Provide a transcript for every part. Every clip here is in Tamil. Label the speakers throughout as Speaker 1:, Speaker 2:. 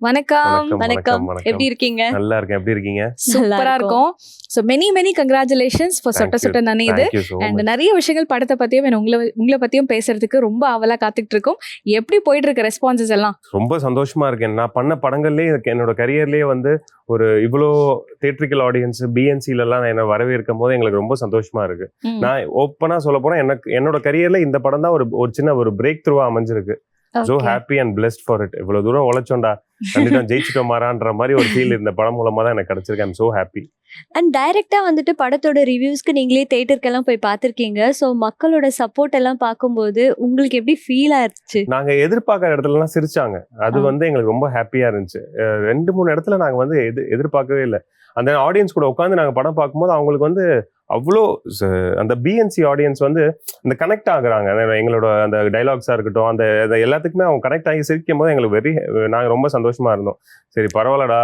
Speaker 1: வணக்கம்.
Speaker 2: வணக்கம் எப்படி இருக்கீங்க?
Speaker 3: நல்லா இருக்கேன். எப்படி இருக்கீங்க?
Speaker 1: சூப்பரா இருக்கும். So many many congratulations for சொட்ட. சொட்ட நனையுது. அண்ட். நிறைய விஷயங்கள் படத்தை பத்தியும் உங்களை உங்களை பத்தியும் பேசுறதுக்கு ரொம்ப ஆவலா காத்துக்கிட்டு இருக்கோம். எப்படி போயிட்டு இருக்க ரெஸ்பான்சஸ் எல்லாம்?
Speaker 3: ரொம்ப சந்தோஷமா இருக்கேன். நான் பண்ண படங்கள்லயே என்னோட கரியர்லயே வந்து ஒரு இவ்வளோ தேட்ரிக்கல் ஆடியன்ஸ் பிஎன்சில எல்லாம் நான் என்ன வரவேற்கும் போது எங்களுக்கு ரொம்ப சந்தோஷமா இருக்கு. நான் ஓப்பனா சொல்ல போனா எனக்கு என்னோட கரியர்ல இந்த படம் தான் ஒரு ஒரு சின்ன ஒரு பிரேக் த்ரூவா அமைஞ்சிருக்கு. So. Happy and blessed for it இவ்வளவு தூரம் உழைச்சோண்டா கண்டிப்பா ஜெயிச்சிட்டோம் மாறான்ற மாதிரி ஒரு ஃபீல் இந்த படம் மூலமா தான் எனக்கு கிடைச்சிருக்கு. ஐம் சோ ஹாப்பி
Speaker 2: அண்ட் டைரக்டா வந்துட்டு படத்தோட ரிவ்யூஸ்க்கு நீங்களே தேட்டருக்கெல்லாம் போய் பார்த்திருக்கீங்க. ஸோ மக்களோட சப்போர்ட் எல்லாம் பார்க்கும்போது உங்களுக்கு எப்படி ஃபீல் ஆயிருச்சு?
Speaker 3: நாங்க எதிர்பார்க்காத இடத்துலலாம் சிரிச்சாங்க. அது. வந்து எங்களுக்கு ரொம்ப ஹாப்பியா இருந்துச்சு. ரெண்டு மூணு இடத்துல நாங்க வந்து எது எதிர்பார்க்கவே இல்லை. அந்த ஆடியன்ஸ் கூட உட்காந்து நாங்க படம் பார்க்கும்போது அவங்களுக்கு வந்து அவ்வளோ அந்த பிஎன்சி ஆடியன்ஸ் வந்து இந்த கனெக்ட் ஆகுறாங்க. அந்த எங்களோட அந்த டைலாக்ஸா இருக்கட்டும் அந்த அந்த எல்லாத்துக்குமே அவங்க கனெக்ட் ஆகி சிரிக்கும் போது எங்களுக்கு வெரி நாங்க ரொம்ப சந்தோஷமா இருந்தோம். சரி பரவாயில்லடா.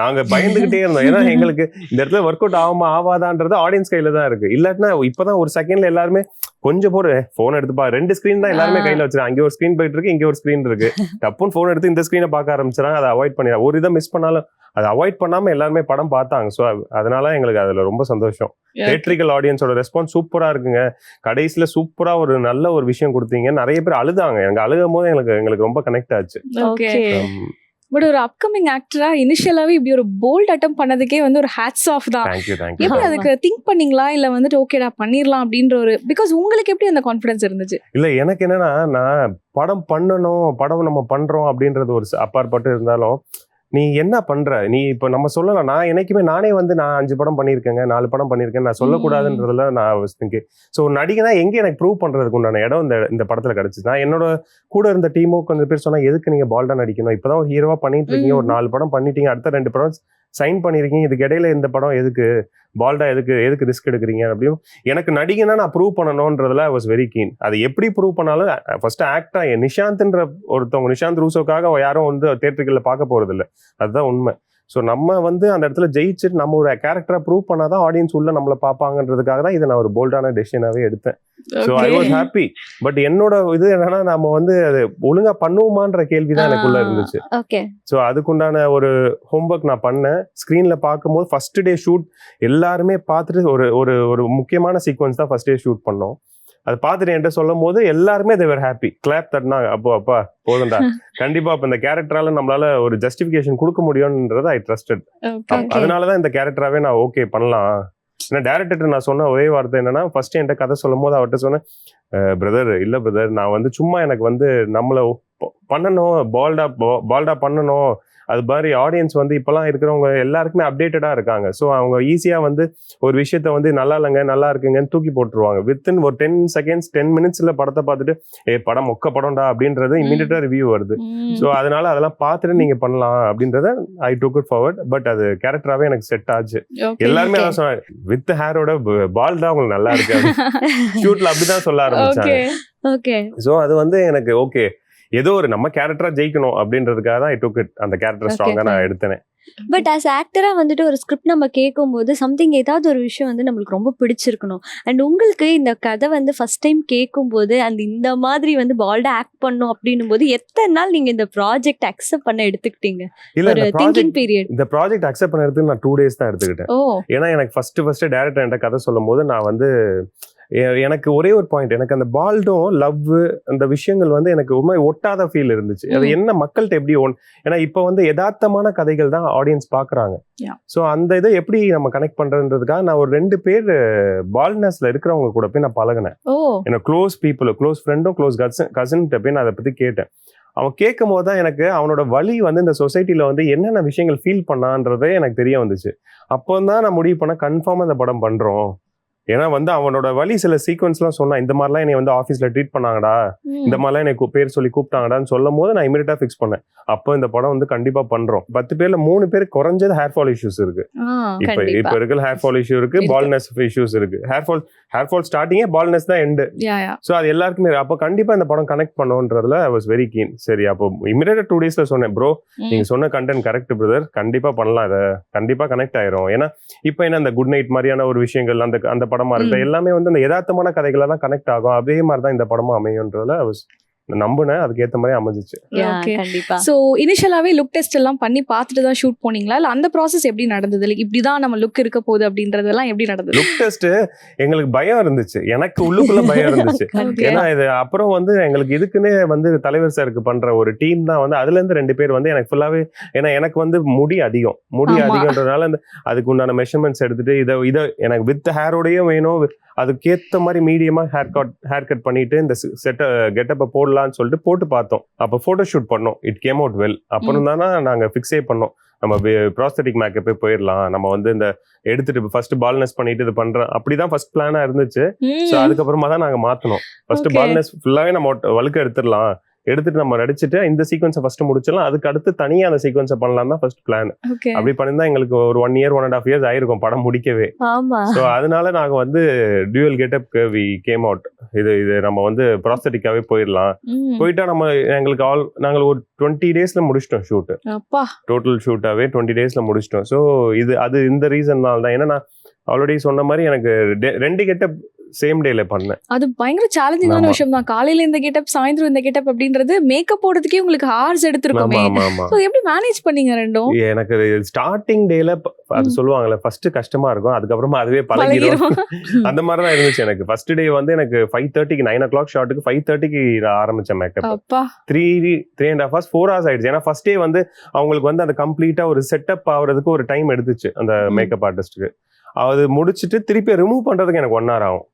Speaker 3: நாங்க பயந்துகிட்டே இருந்தோம். ஏன்னா எங்களுக்கு இந்த இடத்துல ஒர்க் அவுட் ஆகுமா ஆவாதான்றது ஆடியன்ஸ் கையில தான் இருக்கு. இல்லாட்டினா இப்பதான் ஒரு செகண்ட்ல எல்லாருமே கொஞ்சம் போடு போன் எடுத்துப்பா. ரெண்டு ஸ்கிரீன் தான் எல்லாருமே. கையில வச்சிருக்காங்க. அங்கே ஒரு ஸ்கிரீன் போயிட்டு இருக்கு இங்க ஒரு ஸ்கிரீன் இருக்கு. டப்புன்னு போன் எடுத்து இந்த ஸ்கிரீனை பார்க்க ஆரம்பிச்சிடாங்க அதை அவாய்ட் பண்ணிடுறாங்க. ஒரு இதை மிஸ் பண்ணாலும் அதை அவாய்ட் பண்ணாம எல்லாருமே படம் பார்த்தாங்க. ஸோ அதனால எங்களுக்கு அதுல ரொம்ப சந்தோஷம். தேட்ரிக்கல் ஆடியன்ஸோட ரெஸ்பான்ஸ் சூப்பரா இருக்குங்க. கடைசியில சூப்பரா ஒரு நல்ல ஒரு விஷயம் கொடுத்தீங்க. நிறைய பேர் அழுதாங்க. எனக்கு அழுகும் போது எங்களுக்கு எங்களுக்கு ரொம்ப கனெக்ட் ஆச்சு.
Speaker 1: Okay
Speaker 2: Okay.
Speaker 3: Um,
Speaker 1: பட் ஒரு அப்கமிங் ஆக்டரா இனிஷியலாவே இப்படி ஒரு போல்ட் அட்டம் பண்ணதுக்கே வந்து ஒரு ஹேட்ஸ் ஆஃப் தான். எப்படி. அதுக்கு திங்க் பண்ணீங்களா? இல்ல வந்துட்டு ஓகேடா பண்ணிரலாம் அப்படின்ற ஒரு பிகாஸ் உங்களுக்கு எப்படி அந்த கான்ஃபிடன்ஸ் இருந்துச்சு?
Speaker 3: இல்ல எனக்கு என்னன்னா நான் படம் பண்ணணும் படம் நம்ம பண்றோம் அப்படின்றது ஒரு அப்பாற்பட்டு இருந்தாலும் நீ என்ன பண்ற? நீ இப்ப நம்ம சொல்லலாம். நான் என்னைக்குமே நானே வந்து நான் அஞ்சு படம் பண்ணியிருக்கேங்க நாலு படம் பண்ணியிருக்கேன் நான் சொல்லக்கூடாதுன்றதுல நான் திங்க் ஸோ நடிகனா எங்க எனக்கு ப்ரூவ் பண்றதுக்கு உண்டான இடம் இந்த இந்த படத்துல கிடைச்சிச்சு நான் என்னோட கூட இருந்த டீமும் கொஞ்சம் பேர் சொன்னா எதுக்கு நீங்க பால்டா நடிக்கணும்? இப்பதான் ஒரு ஹீரோவா பண்ணிட்டு இருக்கீங்க. ஒரு. நாலு படம் பண்ணிட்டீங்க அடுத்த ரெண்டு படம் சைன் பண்ணியிருக்கீங்க இதுக்கு இடையில இந்த படம் எதுக்கு? பால்டா எதுக்கு? எதுக்கு ரிஸ்க் எடுக்கிறீங்க? அப்படியும் எனக்கு நடிகனா நான் ப்ரூவ் பண்ணணும்ன்றதுல வாஸ் வெரி கீன் அது எப்படி ப்ரூவ் பண்ணாலும் ஃபர்ஸ்ட் ஆக்டா நிஷாந்த்ன்ற ஒருத்தவங்க நிஷாந்த் ரூசோக்காக யாரும் வந்து தேட்டருக்குள்ள பார்க்க போறது இல்லை அதுதான் உண்மை. ஸோ நம்ம வந்து அந்த இடத்துல ஜெயிச்சுட்டு நம்ம ஒரு கேரக்டரை ப்ரூவ் பண்ணாதான் ஆடியன்ஸ் உள்ள நம்மளை பார்ப்பாங்கன்றதுக்காக தான் இதை நான் ஒரு போல்டான டெசிஷனாவே எடுத்தேன். So I was happy but என்னோட இது என்னன்னா நம்ம வந்து அது ஒழுங்கா பண்ணுவோமான்ற கேள்வி தான் எனக்குள்ள. இருந்துச்சு. ஸோ அதுக்குண்டான ஒரு ஹோம்ஒர்க் நான் பண்ணேன். ஸ்க்ரீனில் பார்க்கும்போது ஃபர்ஸ்ட் டே ஷூட் எல்லாருமே பார்த்துட்டு ஒரு ஒரு ஒரு முக்கியமான சீக்வன்ஸ் தான் ஃபர்ஸ்ட் டே ஷூட் பண்ணோம். அதை பார்த்துட்டு என்கிட்ட சொல்லும் போது எல்லாருமே தேவர் ஹாப்பி கிளாப் தட்டினாங்க அப்போ அப்பா போதும்டா. கண்டிப்பா அப்போ இந்த கேரக்டரால நம்மளால ஒரு ஜஸ்டிஃபிகேஷன் கொடுக்க முடியும்ன்றதை ஐ ட்ரஸ்டட்
Speaker 1: ஓகே
Speaker 3: அதனால தான் இந்த கேரக்டராகவே நான் ஓகே பண்ணலாம். ஏன்னா டேரக்டர் நான் சொன்ன ஒரே வார்த்தை என்னன்னா ஃபர்ஸ்ட் என்கிட்ட கதை சொல்லும் போது அவர்கிட்ட சொன்னேன் பிரதர் இல்ல பிரதர் நான் வந்து சும்மா எனக்கு வந்து நம்மள பண்ணணும் பால்டா பால்டா பண்ணணும். அது மாதிரி ஆடியன்ஸ் வந்து இப்பெல்லாம் இருக்கிறவங்க எல்லாருக்குமே அப்டேட்டடா இருக்காங்க. ஸோ அவங்க ஈஸியா வந்து ஒரு விஷயத்த வந்து நல்லா இல்லைங்க நல்லா இருக்குங்கன்னு தூக்கி போட்டுருவாங்க. வித்தின் ஒரு டென் செகண்ட்ஸ் டென் மினிட்ஸ்ல படத்தை பார்த்துட்டு ஏ படம் மொக்க படம்டா அப்படின்றது இமீடியட்டா ரிவ்யூ வருது. ஸோ அதனால அதெல்லாம் பார்த்துட்டு நீங்க பண்ணலாம் அப்படின்றத I took it forward but அது கேரக்டராகவே எனக்கு செட் ஆச்சு. எல்லாருமே அதான் சொன்னாங்க வித் ஹேரோட பால் தான் உங்களுக்கு நல்லா இருக்கு ஷூட்ல அப்படிதான் சொல்ல ஆரம்பிச்சாங்க. ஸோ அது வந்து எனக்கு ஓகே ஏதோ ஒரு நம்ம கேரக்டரா ஜெயிக்கணும் அப்படின்றதுக்காக தான் ஐ டுக் இட் அந்த கேரக்டர். ஸ்ட்ராங்கா நான் எடுத்தேன்.
Speaker 2: பட் ஆஸ் ஆக்டரா வந்துட்டு ஒரு ஸ்கிரிப்ட் நம்ம கேட்கும்போது சம்திங் ஏதாவது ஒரு விஷயம் வந்து நம்மளுக்கு ரொம்ப பிடிச்சிருக்கணும். அண்ட் உங்களுக்கு இந்த கதை வந்து ஃபர்ஸ்ட் டைம் கேட்கும்போது அந்த இந்த மாதிரி வந்து பால்டா ஆக்ட் பண்ணும் அப்படின்னும் போது எத்தனை நாள் நீங்க இந்த ப்ராஜெக்ட் அக்செப்ட் பண்ண எடுத்துக்கிட்டீங்க? ஒரு திங்கிங் பீரியட்
Speaker 3: இந்த ப்ராஜெக்ட் அக்செப்ட் பண்ணதுக்கு நான் டூ டேஸ் தான் எடுத்துக்கிட்டேன். ஏன்னா எனக்கு ஃபர்ஸ்ட் ஃபர்ஸ்ட் டேரக்டர் என்கிட்ட கதை சொல்லும் போது நான் வந்து எனக்கு ஒரே ஒரு பாயிண்ட் எனக்கு அந்த பால்டும் லவ் அந்த விஷயங்கள் வந்து எனக்கு மாதிரி ஒட்டாத ஃபீல் இருந்துச்சு. அது. என்ன மக்கள்கிட்ட எப்படி ஒன் ஏன்னா இப்போ வந்து யதார்த்தமான கதைகள் தான் ஆடியன்ஸ் பாக்குறாங்க.
Speaker 1: Yeah.
Speaker 3: ஸோ அந்த இதை எப்படி நம்ம கனெக்ட் பண்றதுக்காக நான் ஒரு ரெண்டு பேர் பால்னஸ்ல இருக்கிறவங்க கூட போய் நான் பழகினேன். எனக்கு க்ளோஸ் பீப்புள் க்ளோஸ் ஃப்ரெண்டும் க்ளோஸ் கசன் கசின்கிட்ட போய் நான் அதை பத்தி கேட்டேன். அவன் கேட்கும் போது தான் எனக்கு அவனோட வலி வந்து இந்த சொசைட்டில வந்து என்னென்ன விஷயங்கள் ஃபீல் பண்ணான்றதே எனக்கு தெரிய வந்துச்சு. அப்போ தான் நான் முடிவு பண்ண கன்ஃபார்ம் இந்த படம் பண்றோம். ஏன்னா வந்து அவனோட வழி சில சீக்வன்ஸ்லாம் சொன்னான் இந்த மாதிரிலாம் என்னை வந்து ஆஃபீஸ்ல ட்ரீட் பண்ணாங்கடா இந்த மாதிரிலாம் எனக்கு பேர் சொல்லி கூப்பிட்டாங்கடான்னு சொல்லும் போது நான் இமீடியட்டா ஃபிக்ஸ் பண்ணேன். அப்போ இந்த படம் வந்து கண்டிப்பா பண்றோம். பத்து பேர்ல மூணு பேர் குறைஞ்சது ஹேர் ஃபால் இஷ்யூஸ் இருக்கு. இப்ப. இப்ப இருக்கிற ஹேர் ஃபால் இஷ்யூ இருக்கு. பால்னஸ் இஷ்யூஸ் இருக்கு. ஹேர் ஃபால் ஹேர் ஃபால் ஸ்டார்டிங்கே பால்னஸ் தான் எண்டு ஸோ அது எல்லாருக்குமே அப்போ கண்டிப்பா இந்த படம் கனெக்ட் பண்ணோன்றதுல ஐ வாஸ் வெரி கீன் சரி அப்போ இமீடியட்டா டூ டேஸ்ல சொன்னேன் ப்ரோ நீங்க சொன்ன கண்டென்ட் கரெக்ட் பிரதர் கண்டிப்பா பண்ணலாம் இதை. கண்டிப்பா கனெக்ட் ஆயிரும். ஏன்னா இப்போ என்ன அந்த குட் நைட் மாதிரியான ஒரு விஷயங்கள் அந்த அந்த படமா இருக்கட்டும். எல்லாமே வந்து அந்த யதார்த்தமான கதைகளை தான் கனெக்ட் ஆகும் அதே மாதிரி தான் இந்த படமும் was நம்பினேன். அதுக்கேத்த மாதிரி அமைஞ்சிச்சு.
Speaker 2: கண்டிப்பா.
Speaker 1: ஸோ இனிஷியலாவே லுக் டெஸ்ட் எல்லாம் பண்ணி பார்த்துட்டு தான் ஷூட் போனீங்களா? இல்ல அந்த ப்ராசஸ் எப்படி நடந்தது? லைக் இப்படிதான் நம்ம லுக் இருக்க போகுது அப்படின்றதெல்லாம் எப்படி நடந்தது?
Speaker 3: லுக் டெஸ்ட் எங்களுக்கு பயம் இருந்துச்சு. எனக்கு உள்ளுக்குள்ள பயம் இருந்துச்சு. ஏன்னா இது அப்புறம் வந்து எங்களுக்கு இதுக்குன்னே வந்து தலைவர் சாருக்கு பண்ற ஒரு டீம் தான் வந்து அதுல இருந்து ரெண்டு பேர் வந்து எனக்கு ஃபுல்லாவே ஏன்னா எனக்கு வந்து முடி அதிகம். முடி. அதிகம்ன்றதுனால அந்த அதுக்கு உண்டான மெஷர்மெண்ட்ஸ் எடுத்துட்டு இதை இதை எனக்கு வித் ஹேரோடையும் வேணும் அதுக்கேத்த மாதிரி மீடியமா ஹேர் கட் ஹேர் கட் பண்ணிட்டு இந்த செட்டை கெட்டப்பை போடலாம்னு சொல்லிட்டு போட்டு பார்த்தோம். அப்போ ஃபோட்டோ ஷூட் பண்ணோம். இட் கேம் அவுட் வெல் அப்புறம் தானே நாங்க ஃபிக்ஸே பண்ணோம். நம்ம ப்ராஸ்தட்டிக் மேக்கப்பே போயிடலாம் நம்ம வந்து இந்த எடுத்துட்டு ஃபர்ஸ்ட் பால்னஸ் பண்ணிட்டு இது பண்றோம் அப்படிதான் ஃபர்ஸ்ட் பிளானா இருந்துச்சு. ஸோ. அதுக்கப்புறமா தான் நாங்க மாத்தணும் ஃபர்ஸ்ட். பால்னஸ் ஃபுல்லாவே நம்ம வழுக்க எடுத்துடலாம் எடுத்துட்டு நம்ம நடிச்சிட்டு இந்த சீக்வன்ஸை ஃபர்ஸ்ட் முடிச்சிடலாம். அதுக்கு அடுத்து தனியா அந்த சீக்வன்ஸை பண்ணலாம் தான் ஃபர்ஸ்ட் பிளான் அப்படி பண்ணிருந்தா எங்களுக்கு ஒரு one year one and half years ஆயிருக்கும் படம் முடிக்கவே. ஸோ அதனால நாங்க வந்து dual getup we came out இது இது நம்ம வந்து ப்ராஸ்தட்டிக்காவே போயிடலாம். போயிட்டா நம்ம எங்களுக்கு ஆல் நாங்கள் ஒரு டுவெண்ட்டி டேஸ்ல முடிச்சிட்டோம் ஷூட் டோட்டல் ஷூட்டாவே டுவெண்ட்டி டேஸ்ல முடிச்சிட்டோம். ஸோ இது அது இந்த ரீசன்னால தான் ஏன்னா நான் ஆல்ரெடி சொன்ன மாதிரி எனக்கு ரெண்டு கெட்டப் சேம் டேல பண்ணேன்.
Speaker 1: அது பயங்கர சேலஞ்சிங்கான. விஷயம் தான் காலையில இந்த கெட்டப் சாயந்தரம் இந்த கெட்டப் அப்படின்றது மேக்கப் போடுறதுக்கே உங்களுக்கு ஹார்ஸ் எடுத்திருக்குமே. ஸோ எப்படி மேனேஜ் பண்ணீங்க ரெண்டும்?
Speaker 3: எனக்கு ஸ்டார்டிங் டேல அது. சொல்லுவாங்கல்ல ஃபர்ஸ்ட் கஷ்டமா இருக்கும் அதுக்கப்புறமா அதுவே பழகிடும் அந்த மாதிரி தான் இருந்துச்சு எனக்கு. ஃபர்ஸ்ட் டே வந்து எனக்கு ஃபைவ் தேர்ட்டிக்கு நைன் ஓ கிளாக் ஷார்ட்டுக்கு ஃபைவ் தேர்ட்டிக்கு நான் ஆரம்பிச்சேன் makeup three three and half hours four hours ஆயிடுச்சு. ஏன்னா ஃபர்ஸ்ட் டே வந்து அவங்களுக்கு வந்து அந்த கம்ப்ளீட்டா ஒரு செட்டப் ஆகுறதுக்கு ஒரு டைம் எடுத்துச்சு அந்த. மேக்கப் ஆர்டிஸ்ட்டுக்கு அது முடிச்சுட்டு திருப்பி ரிமூவ் பண்றதுக்கு எனக்கு ஒன் ஹவர் ஆகும்.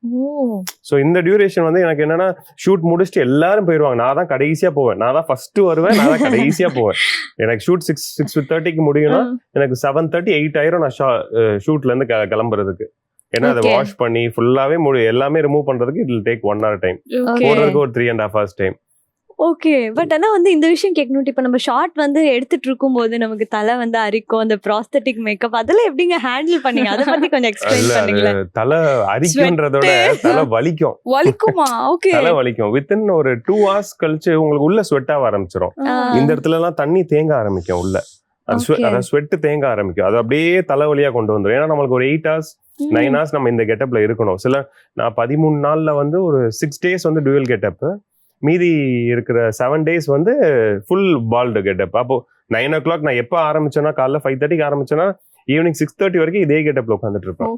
Speaker 3: ஸோ இந்த டியூரேஷன் வந்து எனக்கு என்னன்னா ஷூட் முடிச்சுட்டு எல்லாரும் போயிடுவாங்க நான் தான் கடைசியா போவேன். நான் தான் ஃபர்ஸ்ட் வருவேன். நான் தான் கடைசியா போவேன். எனக்கு ஷூட் சிக்ஸ் சிக்ஸ் தேர்ட்டிக்கு முடியும்னா எனக்கு செவன் தேர்ட்டி எயிட் ஆயிரம் நான் ஷூட்ல இருந்து க- கிளம்புறதுக்கு. ஏன்னா அதை. வாஷ் பண்ணி ஃபுல்லாவே முடி எல்லாமே ரிமூவ் பண்றதுக்கு it take one hour time போடுறதுக்கு ஒரு three and half hours time
Speaker 2: okay but ஆனா வந்து இந்த விஷயம் கேட்கணும். இப்ப நம்ம ஷார்ட் வந்து எடுத்துட்டு இருக்கும்போது நமக்கு தலை வந்து அரிக்கும் அந்த ப்ராஸ்தட்டிக் மேக்கப் அதெல்லாம் எப்படிங்க ஹேண்டில் பண்ணீங்க? அதை பத்தி கொஞ்சம் எக்ஸ்பிளைன் பண்ணீங்களேன்.
Speaker 3: தலை அரிக்குன்றதோட தலை வலிக்கும்.
Speaker 1: வலிக்குமா? ஓகே
Speaker 3: தலை வலிக்கும். வித்தின் ஒரு டூ ஹவர்ஸ் கழிச்சு உங்களுக்கு உள்ள ஸ்வெட் ஆக ஆரம்பிச்சிடும் இந்த இடத்துல எல்லாம் தண்ணி தேங்க ஆரம்பிக்கும் உள்ள. அது swe-
Speaker 2: Okay.
Speaker 3: அதாவது ஸ்வெட் தேங்க ஆரம்பிக்கும். அது அப்படியே தலைவலியா கொண்டு வந்துடும் ஏன்னா நம்மளுக்கு ஒரு எயிட் ஹவர்ஸ் நைன் ஹவர்ஸ் நம்ம இந்த கெட்டப்ல இருக்கணும். சில நான் பதிமூணு நாள்ல வந்து ஒரு சிக்ஸ் டேஸ் வந்து டுவெல் கெட்டப் மீதி இருக்கிற செவன் டேஸ் வந்து ஃபுல் பால்டு கெட்டப் அப்போ நைன் ஓ கிளாக் நான் எப்போ ஆரம்பிச்சேன்னா காலைல ஃபைவ் தேர்ட்டிக்கு ஆரம்பிச்சேன்னா ஈவினிங் சிக்ஸ் தேர்ட்டி வரைக்கும் இதே கெட்டப்ல உட்காந்துட்டு இருப்பேன்.